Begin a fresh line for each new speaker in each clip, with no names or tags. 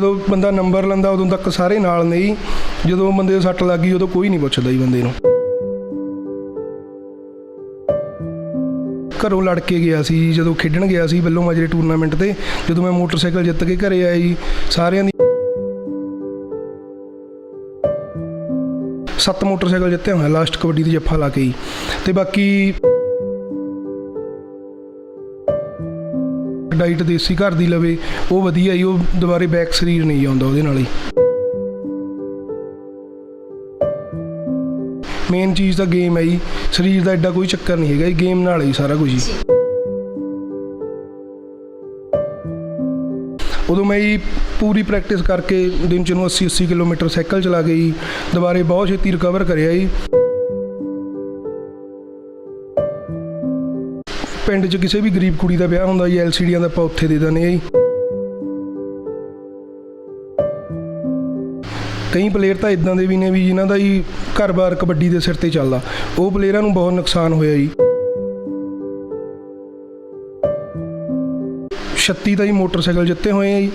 ਜਦੋਂ ਬੰਦਾ ਨੰਬਰ ਲੈਂਦਾ, ਉਦੋਂ ਤੱਕ ਸਾਰੇ ਨਾਲ ਨੇ ਜਦੋਂ ਬੰਦੇ ਨੂੰ ਸੱਟ ਲੱਗ ਉਦੋਂ ਕੋਈ ਨਹੀਂ ਪੁੱਛਦਾ ਜੀ ਬੰਦੇ ਨੂੰ। ਘਰੋਂ ਲੜ ਕੇ ਗਿਆ ਸੀ ਜਦੋਂ ਖੇਡਣ ਗਿਆ ਸੀ ਵੱਲੋਂ ਮਾਜਰੇ ਟੂਰਨਾਮੈਂਟ ਤੇ, ਜਦੋਂ ਮੈਂ ਮੋਟਰਸਾਈਕਲ ਜਿੱਤ ਕੇ ਘਰੇ ਆਇਆ ਜੀ, ਸਾਰਿਆਂ ਦੀ ਸੱਤ ਮੋਟਰਸਾਈਕਲ ਜਿੱਤੇ ਹੋਇਆ ਲਾਸਟ ਕਬੱਡੀ ਦੀ ਜੱਫਾ ਲਾ ਕੇ ਜੀ। ਤੇ ਬਾਕੀ ਡਾਈਟ ਦੇਸੀ ਘਰ ਦੀ ਲਵੇ ਉਹ ਵਧੀਆ ਹੀ ਉਹ ਦੁਬਾਰੇ ਬੈਕ ਸਰੀਰ ਨਹੀਂ ਆਉਂਦਾ ਉਹਦੇ ਨਾਲ ਹੀ ਮੇਨ ਚੀਜ਼ ਤਾਂ ਗੇਮ ਹੈ ਜੀ ਸਰੀਰ ਦਾ ਐਡਾ ਕੋਈ ਚੱਕਰ ਨਹੀਂ ਹੈਗਾ ਜੀ ਗੇਮ ਨਾਲ ਹੀ ਸਾਰਾ ਕੁਝ ਜੀ। ਉਦੋਂ ਮੈਂ ਜੀ ਪੂਰੀ ਪ੍ਰੈਕਟਿਸ ਕਰਕੇ ਦਿਨ ਚ ਨੂੰ 80 80 ਕਿਲੋਮੀਟਰ ਸਾਈਕਲ ਚਲਾ ਜੀ ਦੁਬਾਰੇ ਬਹੁਤ ਛੇਤੀ ਰਿਕਵਰ ਕਰਿਆ ਜੀ। ਪਿੰਡ 'ਚ ਕਿਸੇ ਵੀ ਗਰੀਬ ਕੁੜੀ ਦਾ ਵਿਆਹ ਹੁੰਦਾ ਜੀ ਐਲਸੀਡੀਆਂ ਦਾ ਆਪਾਂ ਉੱਥੇ ਦੇ ਦਿੰਦੇ ਆ ਜੀ। ਕਈ ਪਲੇਅਰ ਤਾਂ ਇਦਾਂ ਦੇ ਵੀ ਨੇ ਵੀ ਜਿਨ੍ਹਾਂ ਦਾ ਜੀ ਘਰ-ਬਾਰ ਕਬੱਡੀ ਦੇ ਸਿਰ ਤੇ ਚੱਲਦਾ। ਉਹ ਪਲੇਅਰਾਂ ਨੂੰ ਬਹੁਤ ਨੁਕਸਾਨ ਹੋਇਆ ਜੀ। 36 ਤਾਂ ਜੀ ਮੋਟਰਸਾਈਕਲ ਜਿੱਤੇ ਹੋਏ ਆ ਜੀ।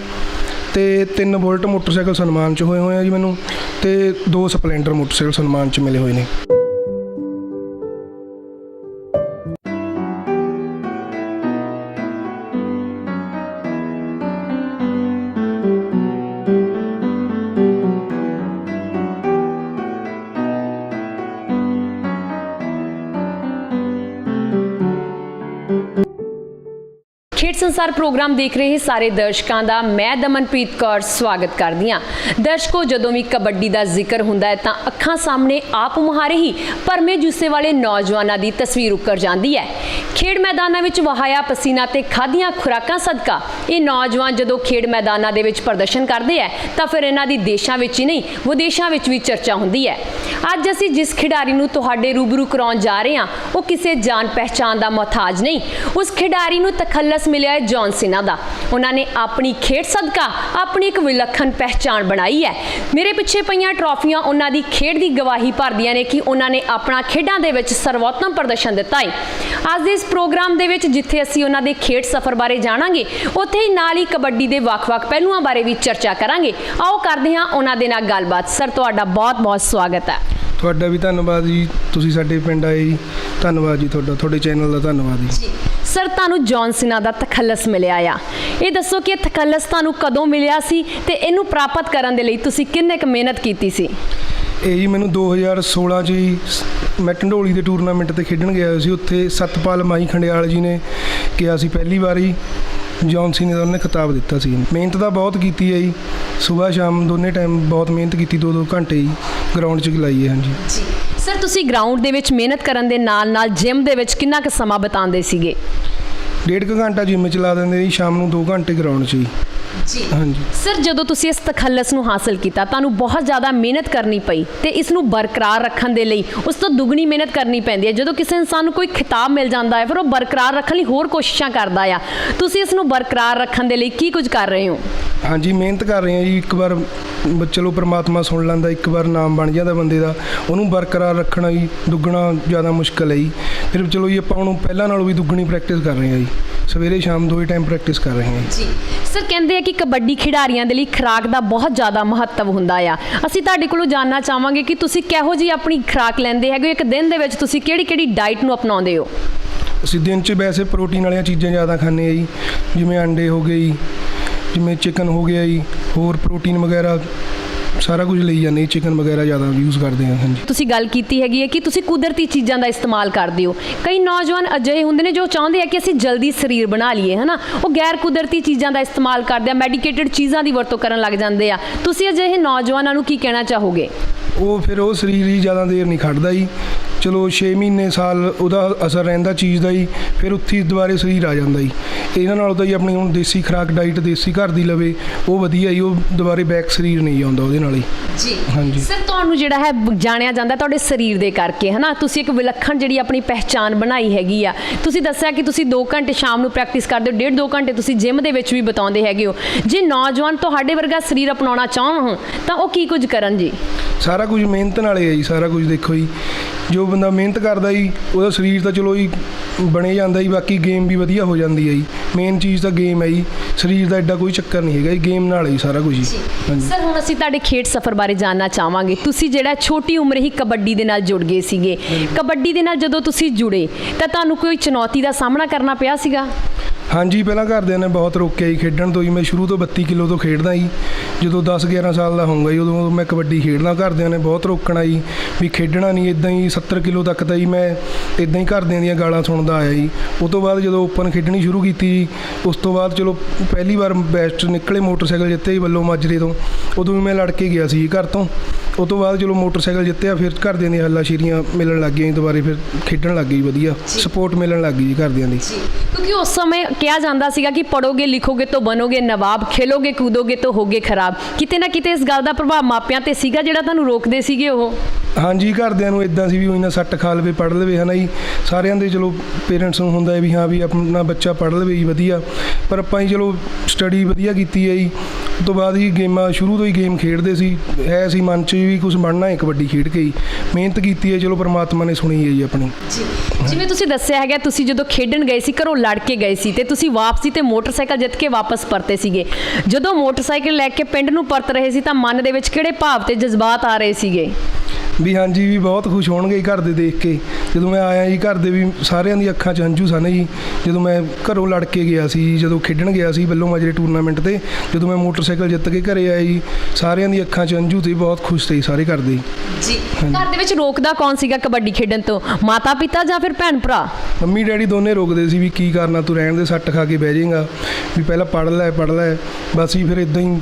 ਤੇ ਤਿੰਨ ਬੁਲਟ ਮੋਟਰਸਾਈਕਲ ਸਨਮਾਨ ਚ ਹੋਏ ਹੋਏ ਆ ਜੀ ਮੈਨੂੰ। ਤੇ ਦੋ ਸਪਲੈਂਡਰ ਮੋਟਰਸਾਈਕਲ ਸਨਮਾਨ ਚ ਮਿਲੇ ਹੋਏ ਨੇ।
ਸੰਸਾਰ ਪ੍ਰੋਗਰਾਮ ਦੇਖ ਰਹੇ ਸਾਰੇ ਦਰਸ਼ਕਾਂ ਦਾ ਮੈਂ ਦਮਨਪ੍ਰੀਤ ਕੌਰ ਸਵਾਗਤ ਕਰਦੀ ਹਾਂ। ਦਰਸ਼ਕੋ, ਜਦੋਂ ਵੀ ਕਬੱਡੀ ਦਾ ਜ਼ਿਕਰ ਹੁੰਦਾ ਹੈ ਤਾਂ ਅੱਖਾਂ ਸਾਹਮਣੇ ਆਪ ਮੁਹਾਰੇ ਹੀ ਭਰਮੇ ਜੁੱਸੇ ਵਾਲੇ ਨੌਜਵਾਨਾਂ ਦੀ ਤਸਵੀਰ ਉੱਕਰ ਜਾਂਦੀ ਹੈ। ਖੇਡ ਮੈਦਾਨਾਂ ਵਿੱਚ ਵਹਾਇਆ ਪਸੀਨਾ ਤੇ ਖਾਧੀਆਂ ਖੁਰਾਕਾਂ ਸਦਕਾ ਇਹ ਨੌਜਵਾਨ ਜਦੋਂ ਖੇਡ ਮੈਦਾਨਾਂ ਦੇ ਵਿੱਚ ਪ੍ਰਦਰਸ਼ਨ ਕਰਦੇ ਹੈ ਤਾਂ ਫਿਰ ਇਹਨਾਂ ਦੀ ਦੇਸ਼ਾਂ ਵਿੱਚ ਹੀ ਨਹੀਂ, ਵਿਦੇਸ਼ਾਂ ਵਿੱਚ ਵੀ ਚਰਚਾ ਹੁੰਦੀ ਹੈ। ਅੱਜ ਅਸੀਂ ਜਿਸ ਖਿਡਾਰੀ ਨੂੰ ਤੁਹਾਡੇ ਰੂਬਰੂ ਕਰਾਉਣ ਜਾ ਰਹੇ ਹਾਂ, ਉਹ ਕਿਸੇ ਜਾਣ ਪਹਿਚਾਨ ਦਾ ਮੁਹਤਾਜ ਨਹੀਂ। ਉਸ ਖਿਡਾਰੀ ਨੂੰ ਤਖੱਲਸ ਮਿਲਿਆ ਹੈ ਜੌਨ ਸਿਨਾ ਦਾ। ਉਹਨਾਂ ਨੇ ਆਪਣੀ ਖੇਡ ਸਦਕਾ, ਆਪਣੀ ਇੱਕ ਵਿਲੱਖਣ ਪਹਿਚਾਨ ਬਣਾਈ ਹੈ। ਮੇਰੇ ਪਿੱਛੇ ਪਈਆਂ ਟਰਾਫੀਆਂ ਉਹਨਾਂ ਦੀ ਖੇਡ ਦੀ ਗਵਾਹੀ ਭਰਦੀਆਂ ਨੇ ਕਿ ਉਹਨਾਂ ਨੇ ਆਪਣਾ ਖੇਡਾਂ ਦੇ ਵਿੱਚ ਸਰਵੋਤਮ ਪ੍ਰਦਰਸ਼ਨ ਦਿੱਤਾ ਹੈ। ਅੱਜ ਦੇ ਇਸ ਪ੍ਰੋਗਰਾਮ ਦੇ ਵਿੱਚ ਜਿੱਥੇ ਅਸੀਂ ਉਹਨਾਂ ਦੇ ਖੇਡ ਸਫ਼ਰ ਬਾਰੇ ਜਾਣਾਂਗੇ ਉੱਥੇ ਹੀ ਨਾਲ ਹੀ ਕਬੱਡੀ ਦੇ ਵੱਖ-ਵੱਖ ਪਹਿਲੂਆਂ ਬਾਰੇ ਵੀ ਚਰਚਾ ਕਰਾਂਗੇ। ਆਓ ਕਰਦੇ ਹਾਂ ਉਹਨਾਂ ਦੇ ਨਾਲ ਗੱਲਬਾਤ। ਸਰ ਤੁਹਾਡਾ ਬਹੁਤ-ਬਹੁਤ ਸਵਾਗਤ ਹੈ।
ਤੁਹਾਡਾ ਵੀ ਧੰਨਵਾਦ ਜੀ। ਤੁਸੀਂ ਸਾਡੇ ਪਿੰਡ ਆਏ ਜੀ। ਧੰਨਵਾਦ ਜੀ ਤੁਹਾਡਾ। ਤੁਹਾਡੇ ਚੈਨਲ ਦਾ ਧੰਨਵਾਦ ਜੀ।
ਸਰ ਤੁਹਾਨੂੰ ਜੌਨ ਸਿਨਾ ਦਾ ਤਖੱਲਸ ਮਿਲਿਆ ਆ। ਇਹ ਦੱਸੋ ਕਿ ਤਖੱਲਸ ਤੁਹਾਨੂੰ ਕਦੋਂ ਮਿਲਿਆ ਸੀ ਤੇ ਇਹਨੂੰ ਪ੍ਰਾਪਤ ਕਰਨ ਦੇ ਲਈ ਤੁਸੀਂ ਕਿੰਨੇ ਕੁ ਮਿਹਨਤ ਕੀਤੀ ਸੀ?
ਇਹ ਜੀ ਮੈਨੂੰ 2016 ਚ ਹੀ ਮੈਂ ਢੰਡੋਲੀ ਦੇ ਟੂਰਨਾਮੈਂਟ ਤੇ ਖੇਡਣ ਗਿਆ ਸੀ। ਉੱਥੇ ਸਤਪਾਲ ਮਾਈ ਖੰਡਿਆਲ ਜੀ ਨੇ ਕਿਹਾ ਸੀ ਪਹਿਲੀ ਵਾਰੀ। ਜੌਨ ਸੀ ਨੇ ਉਹਨੇ ਖਿਤਾਬ ਦਿੱਤਾ ਸੀ। ਮਿਹਨਤ ਤਾਂ ਬਹੁਤ ਕੀਤੀ ਹੈ ਜੀ। ਸਵੇਰ ਸ਼ਾਮ ਦੋਨੇ ਟਾਈਮ ਬਹੁਤ ਮਿਹਨਤ ਕੀਤੀ ਦੋ ਦੋ ਘੰਟੇ ਜੀ ਗਰਾਊਂਡ 'ਚ ਲਾਈ ਹੈ ਹਾਂਜੀ।
ਜੀ। ਸਰ ਤੁਸੀਂ ਗਰਾਊਂਡ ਦੇ ਵਿੱਚ ਮਿਹਨਤ ਕਰਨ ਦੇ ਨਾਲ-ਨਾਲ ਜਿਮ ਦੇ ਵਿੱਚ ਕਿੰਨਾ ਕੁ ਸਮਾਂ ਬਿਤਾਉਂਦੇ ਸੀਗੇ?
ਡੇਢ ਕੁ ਘੰਟਾ ਜਿੰਮ ਚ ਲਾ ਦਿੰਦੇ ਜੀ ਸ਼ਾਮ ਨੂੰ 2 ਘੰਟੇ ਗਰਾਊਂਡ 'ਚ ਜੀ
ਜੀ।
ਹਾਂਜੀ।
ਸਰ ਜਦੋਂ ਤੁਸੀਂ ਇਸ ਤਖੱਲਸ ਨੂੰ ਹਾਸਲ ਕੀਤਾ ਤੁਹਾਨੂੰ ਬਹੁਤ ਜ਼ਿਆਦਾ ਮਿਹਨਤ ਕਰਨੀ ਪਈ ਤੇ ਇਸ ਨੂੰ ਬਰਕਰਾਰ ਰੱਖਣ ਦੇ ਲਈ ਉਸ ਤੋਂ ਦੁੱਗਣੀ ਮਿਹਨਤ ਕਰਨੀ ਪੈਂਦੀ ਹੈ। ਜਦੋਂ ਕਿਸੇ ਇਨਸਾਨ ਨੂੰ ਕੋਈ ਖਿਤਾਬ ਮਿਲ ਜਾਂਦਾ ਹੈ ਫਿਰ ਉਹ ਬਰਕਰਾਰ ਰੱਖਣ ਲਈ ਹੋਰ ਕੋਸ਼ਿਸ਼ਾਂ ਕਰਦਾ ਆ। ਤੁਸੀਂ ਇਸ ਨੂੰ ਬਰਕਰਾਰ ਰੱਖਣ ਦੇ ਲਈ ਕੀ ਕੁਝ ਕਰ ਰਹੇ ਹੋ?
ਹਾਂਜੀ ਮਿਹਨਤ ਕਰ ਰਹੇ ਹਾਂ ਜੀ। ਇੱਕ ਵਾਰ ਬ- ਚਲੋ ਪ੍ਰਮਾਤਮਾ ਸੁਣ ਲੈਂਦਾ ਇੱਕ ਵਾਰ ਨਾਮ ਬਣ ਜਾਂਦਾ ਬੰਦੇ ਦਾ। ਉਹਨੂੰ ਬਰਕਰਾਰ ਰੱਖਣਾ ਜੀ ਦੁੱਗਣਾ ਜ਼ਿਆਦਾ ਮੁਸ਼ਕਲ ਹੈ ਜੀ। ਫਿਰ ਚਲੋ ਜੀ ਆਪਾਂ ਉਹਨੂੰ ਪਹਿਲਾਂ ਨਾਲੋਂ ਵੀ ਦੁੱਗਣੀ ਪ੍ਰੈਕਟਿਸ ਕਰ ਰਹੇ ਹਾਂ ਜੀ। ਸਵੇਰੇ ਸ਼ਾਮ ਦੋਵੇਂ ਟਾਈਮ ਪ੍ਰੈਕਟਿਸ ਕਰ ਰਹੇ ਹਾਂ। ਜੀ।
ਸਰ ਕਹਿੰਦੇ ਆ ਕਿ ਕਬੱਡੀ ਖਿਡਾਰੀਆਂ ਦੇ ਲਈ ਖੁਰਾਕ ਦਾ ਬਹੁਤ ਜ਼ਿਆਦਾ ਮਹੱਤਵ ਹੁੰਦਾ ਆ। ਅਸੀਂ ਤੁਹਾਡੇ ਕੋਲੋਂ ਜਾਨਣਾ ਚਾਹਾਂਗੇ ਕਿ ਤੁਸੀਂ ਕਿਹੋ ਜੀ ਆਪਣੀ ਖੁਰਾਕ ਲੈਂਦੇ ਹੈਗੇ? ਇੱਕ ਦਿਨ ਦੇ ਵਿੱਚ ਤੁਸੀਂ ਕਿਹੜੀ ਕਿਹੜੀ ਡਾਈਟ ਨੂੰ ਅਪਣਾਉਂਦੇ ਹੋ?
ਅਸੀਂ ਦਿਨ 'ਚ ਵੈਸੇ ਪ੍ਰੋਟੀਨ ਵਾਲੀਆਂ ਚੀਜ਼ਾਂ ਜ਼ਿਆਦਾ ਖਾਂਦੇ ਆ ਜੀ। ਜਿਵੇਂ ਅੰਡੇ ਹੋ ਗਏ ਜੀ ਜਿਵੇਂ ਚਿਕਨ ਹੋ ਗਿਆ ਜੀ ਹੋਰ ਪ੍ਰੋਟੀਨ ਵਗੈਰਾ ਸਾਰਾ ਕੁਝ ਲਈ ਜਾਂਦੇ ਚਿਕਨ ਵਗੈਰਾ ਜ਼ਿਆਦਾ ਯੂਜ਼ ਕਰਦੇ ਹਾਂ ਹਾਂਜੀ।
ਤੁਸੀਂ ਗੱਲ ਕੀਤੀ ਹੈਗੀ ਹੈ ਕਿ ਤੁਸੀਂ ਕੁਦਰਤੀ ਚੀਜ਼ਾਂ ਦਾ ਇਸਤੇਮਾਲ ਕਰਦੇ ਹੋ। ਕਈ ਨੌਜਵਾਨ ਅਜਿਹੇ ਹੁੰਦੇ ਨੇ ਜੋ ਚਾਹੁੰਦੇ ਆ ਕਿ ਅਸੀਂ ਜਲਦੀ ਸਰੀਰ ਬਣਾ ਲਈਏ ਹਨਾ? ਉਹ ਗੈਰ ਕੁਦਰਤੀ ਚੀਜ਼ਾਂ ਦਾ ਇਸਤੇਮਾਲ ਕਰਦੇ ਆ ਮੈਡੀਕੇਟਡ ਚੀਜ਼ਾਂ ਦੀ ਵਰਤੋਂ ਕਰਨ ਲੱਗ ਜਾਂਦੇ ਆ। ਤੁਸੀਂ ਅਜਿਹੇ ਨੌਜਵਾਨਾਂ ਨੂੰ ਕੀ ਕਹਿਣਾ ਚਾਹੋਗੇ?
ਉਹ ਫਿਰ ਉਹ ਸਰੀਰ ਹੀ ਜ਼ਿਆਦਾ ਦੇਰ ਨਹੀਂ ਖੜਦਾ ਜੀ। ਚਲੋ 6 ਮਹੀਨੇ ਸਾਲ ਉਹਦਾ ਅਸਰ ਰਹਿੰਦਾ ਚੀਜ਼ ਦਾ ਜੀ ਫਿਰ ਉੱਥੇ ਹੀ ਦੁਬਾਰੇ ਸਰੀਰ ਆ ਜਾਂਦਾ ਜੀ। ਇਹਨਾਂ ਨਾਲੋਂ ਤਾਂ ਜੀ ਆਪਣੀ ਹੁਣ ਦੇਸੀ ਖੁਰਾਕ ਡਾਈਟ ਦੇਸੀ ਘਰ ਦੀ ਲਵੇ ਉਹ ਵਧੀਆ ਜੀ ਉਹ ਦੁਬਾਰੇ ਬੈਕ ਸਰੀਰ ਨਹੀਂ ਆਉਂਦਾ ਉਹਦੇ ਨਾਲ ਹੀ।
ਜੀ।
ਹਾਂਜੀ।
ਸਰ ਤੁਹਾਨੂੰ ਜਿਹੜਾ ਹੈ ਜਾਣਿਆ ਜਾਂਦਾ ਤੁਹਾਡੇ ਸਰੀਰ ਦੇ ਕਰਕੇ ਹਨਾ? ਤੁਸੀਂ ਇੱਕ ਵਿਲੱਖਣ ਜਿਹੜੀ ਆਪਣੀ ਪਹਿਚਾਨ ਬਣਾਈ ਹੈਗੀ ਆ। ਤੁਸੀਂ ਦੱਸਿਆ ਕਿ ਤੁਸੀਂ 2 ਘੰਟੇ ਸ਼ਾਮ ਨੂੰ ਪ੍ਰੈਕਟਿਸ ਕਰਦੇ ਹੋ ਡੇਢ 2 ਘੰਟੇ ਤੁਸੀਂ ਜਿਮ ਦੇ ਵਿੱਚ ਵੀ ਬਿਤਾਉਂਦੇ ਹੈਗੇ ਹੋ। ਜੇ ਨੌਜਵਾਨ ਤੁਹਾਡੇ ਵਰਗਾ ਸਰੀਰ ਅਪਣਾਉਣਾ ਚਾਹਣ ਤਾਂ ਉਹ ਕੀ ਕੁਝ ਕਰਨ ਜੀ?
ਸਾਰਾ ਕੁਝ ਮਿਹਨਤ ਨਾਲ ਹੀ ਹੈ ਜੀ ਸਾਰਾ ਕੁਝ ਦੇਖੋ ਜੀ। ਜੋ ਬੰਦਾ ਮਿਹਨਤ ਕਰਦਾ ਜੀ ਉਹਦਾ ਸਰੀਰ ਤਾਂ ਚਲੋ ਜੀ ਬਣੇ ਜਾਂਦਾ ਜੀ ਬਾਕੀ ਗੇਮ ਵੀ ਵਧੀਆ ਹੋ ਜਾਂਦੀ ਹੈ ਜੀ। ਮੇਨ ਚੀਜ਼ ਤਾਂ ਗੇਮ ਹੈ ਜੀ ਸਰੀਰ ਦਾ ਐਡਾ ਕੋਈ ਚੱਕਰ ਨਹੀਂ ਹੈਗਾ ਜੀ ਗੇਮ ਨਾਲ ਹੀ ਸਾਰਾ ਕੁਝ ਜੀ।
ਸਰ ਹੁਣ ਅਸੀਂ ਤੁਹਾਡੇ ਖੇਡ ਸਫ਼ਰ ਬਾਰੇ ਜਾਨਣਾ ਚਾਹਾਂਗੇ। ਤੁਸੀਂ ਜਿਹੜਾ ਛੋਟੀ ਉਮਰ ਹੀ ਕਬੱਡੀ ਦੇ ਨਾਲ ਜੁੜ ਗਏ ਸੀਗੇ। ਕਬੱਡੀ ਦੇ ਨਾਲ ਜਦੋਂ ਤੁਸੀਂ ਜੁੜੇ ਤਾਂ ਤੁਹਾਨੂੰ ਕੋਈ ਚੁਣੌਤੀ ਦਾ ਸਾਹਮਣਾ ਕਰਨਾ ਪਿਆ ਸੀਗਾ?
ਹਾਂਜੀ ਪਹਿਲਾਂ ਘਰਦਿਆਂ ਨੇ ਬਹੁਤ ਰੋਕਿਆ ਜੀ ਖੇਡਣ ਤੋਂ ਜੀ। ਮੈਂ ਸ਼ੁਰੂ ਤੋਂ 32 ਕਿਲੋ ਤੋਂ ਖੇਡਦਾ ਜੀ। ਜਦੋਂ 10 11 ਸਾਲ ਦਾ ਹੋਊਗਾ ਜੀ ਉਦੋਂ ਮੈਂ ਕਬੱਡੀ ਖੇਡਦਾ। ਘਰਦਿਆਂ ਨੇ ਬਹੁਤ ਰੋਕਣਾ ਜੀ ਵੀ ਖੇਡਣਾ ਨਹੀਂ ਇਦਾਂ ਹੀ 70 ਕਿਲੋ ਤੱਕ ਤਾਂ ਜੀ ਮੈਂ ਇਦਾਂ ਹੀ ਘਰਦਿਆਂ ਦੀਆਂ ਗਾਲਾਂ ਸੁਣਦਾ ਆਇਆ ਜੀ। ਉਸ ਤੋਂ ਬਾਅਦ ਜਦੋਂ ਓਪਨ ਖੇਡਣੀ ਸ਼ੁਰੂ ਕੀਤੀ ਜੀ ਉਸ ਤੋਂ ਬਾਅਦ ਚਲੋ ਪਹਿਲੀ ਵਾਰ ਬੈਸਟ ਨਿਕਲੇ ਮੋਟਰਸਾਈਕਲ ਜਿੱਤੇ ਜੀ ਵੱਲੋਂ ਮਾਜਰੇ ਤੋਂ। ਉਦੋਂ ਵੀ ਮੈਂ ਲੜ ਕੇ ਗਿਆ ਸੀ ਘਰ ਤੋਂ। ਉਸ ਤੋਂ ਬਾਅਦ ਚਲੋ ਮੋਟਰਸਾਈਕਲ ਜਿੱਤਿਆ ਫਿਰ ਘਰਦਿਆਂ ਦੀਆਂ ਹੱਲਾਸ਼ੇਰੀਆਂ ਮਿਲਣ ਲੱਗ ਗਈਆਂ ਦੁਬਾਰੇ ਫਿਰ ਖੇਡਣ ਲੱਗ ਗਈ ਵਧੀਆ। ਸਪੋਰਟ ਮਿਲਣ ਲੱਗ ਗਈ ਘਰਦਿਆਂ ਦੀ।
ਕਿਉਂਕਿ ਉਸ ਸਮੇਂ ਕਿਹਾ ਜਾਂਦਾ ਸੀਗਾ ਕਿ ਪੜੋਗੇ ਲਿਖੋਗੇ ਤਾਂ ਬਣੋਗੇ ਨਵਾਬ, ਖੇਲੋਗੇ ਕੂਦੋਗੇ ਤਾਂ ਹੋਗੇ ਖਰਾਬ। ਕਿਤੇ ਨਾ ਕਿਤੇ ਇਸ ਗੱਲ ਦਾ ਪ੍ਰਭਾਵ ਮਾਪਿਆਂ ਤੇ ਸੀਗਾ ਜਿਹੜਾ ਤੁਹਾਨੂੰ ਰੋਕਦੇ ਸੀਗੇ ਉਹ?
ਹਾਂਜੀ, ਘਰਦਿਆਂ ਨੂੰ ਇਦਾਂ ਸੀ ਵੀ ਉਹ ਇਹਨਾਂ ਸੱਟ ਖਾ ਲਵੇ, ਪੜ੍ਹ ਲਵੇ, ਹਨਾ ਜੀ। ਸਾਰਿਆਂ ਦੇ ਚਲੋ ਪੇਰੈਂਟਸ ਨੂੰ ਹੁੰਦਾ ਵੀ ਹਾਂ ਵੀ ਆਪਣਾ ਬੱਚਾ ਪੜ੍ਹ ਲਵੇ ਜੀ, ਵਧੀਆ। ਪਰ ਆਪਾਂ ਹੀ ਚਲੋ ਸਟੱਡੀ ਵਧੀਆ ਕੀਤੀ ਹੈ ਜੀ। ਉਸ ਤੋਂ ਬਾਅਦ ਹੀ ਗੇਮਾਂ ਸ਼ੁਰੂ ਤੋਂ ਹੀ ਗੇਮ ਖੇਡਦੇ ਸੀ। ਹੈ ਸੀ ਮਨ 'ਚ ਵੀ ਕੁਝ ਬਣਨਾ ਹੈ ਕਬੱਡੀ ਖੇਡ ਕੇ ਹੀ। ਮਿਹਨਤ ਕੀਤੀ ਹੈ ਚਲੋ ਪ੍ਰਮਾਤਮਾ ਨੇ ਸੁਣੀ ਹੈ ਜੀ ਆਪਣੀ।
ਜਿਵੇਂ ਤੁਸੀਂ ਦੱਸਿਆ ਹੈਗਾ ਤੁਸੀਂ ਜਦੋਂ ਖੇਡਣ ਗਏ ਸੀ ਘਰੋਂ ਲੜ ਕੇ ਗਏ ਸੀ ਤੇ ਤੁਸੀਂ ਵਾਪਸੀ ਤੇ ਮੋਟਰਸਾਈਕਲ ਜਿੱਤ ਕੇ ਵਾਪਸ ਪਰਤੇ ਸੀਗੇ। ਜਦੋਂ ਮੋਟਰਸਾਈਕਲ ਲੈ ਕੇ ਪਿੰਡ ਨੂੰ ਪਰਤ ਰਹੇ ਸੀ ਤਾਂ ਮਨ ਦੇ ਵਿੱਚ ਕਿਹੜੇ ਭਾਵ ਤੇ ਜਜ਼ਬਾਤ ਆ ਰਹੇ ਸੀਗੇ?
ਵੀ ਹਾਂਜੀ ਵੀ ਬਹੁਤ ਖੁਸ਼ ਹੋਣਗੇ ਘਰ ਦੇ ਦੇਖ ਕੇ। ਜਦੋਂ ਮੈਂ ਆਇਆ ਜੀ ਘਰ ਦੇ ਵੀ ਸਾਰਿਆਂ ਦੀ ਅੱਖਾਂ 'ਚ ਹੰਝੂ ਸਨ ਜੀ। ਜਦੋਂ ਮੈਂ ਘਰੋਂ ਲੜ ਕੇ ਗਿਆ ਸੀ ਜਦੋਂ ਖੇਡਣ ਗਿਆ ਸੀ ਵੱਲੋਂ ਮਾਜਰੇ ਟੂਰਨਾਮੈਂਟ ਤੇ ਜਦੋਂ ਮੈਂ ਮੋਟਰਸਾਈਕਲ ਜਿੱਤ ਕੇ ਘਰੇ ਆਇਆ ਜੀ ਸਾਰਿਆਂ ਦੀ ਅੱਖਾਂ 'ਚ ਹੰਝੂ ਤੇ ਬਹੁਤ ਖੁਸ਼ ਸੀ ਸਾਰੇ ਘਰ ਦੇ।
ਜੀ ਘਰ ਦੇ ਵਿੱਚ ਰੋਕਦਾ ਕੌਣ ਸੀਗਾ ਕਬੱਡੀ ਖੇਡਣ ਤੋਂ? ਮਾਤਾ ਪਿਤਾ ਜਾਂ ਫਿਰ ਭੈਣ ਭਰਾ?
ਮੰਮੀ ਡੈਡੀ ਦੋਨੇ ਰੋਕਦੇ ਸੀ ਵੀ ਕੀ ਕਰਨਾ ਤੂੰ ਰਹਿਣ ਦੇ ਸੱਟ ਖਾ ਕੇ ਬਹਿ ਜਾਏਗਾ ਵੀ ਪਹਿਲਾਂ ਪੜ੍ਹ ਲੈ ਪੜ੍ਹ ਲੈ। ਬਸ ਹੀ ਫਿਰ ਇਦਾਂ ਹੀ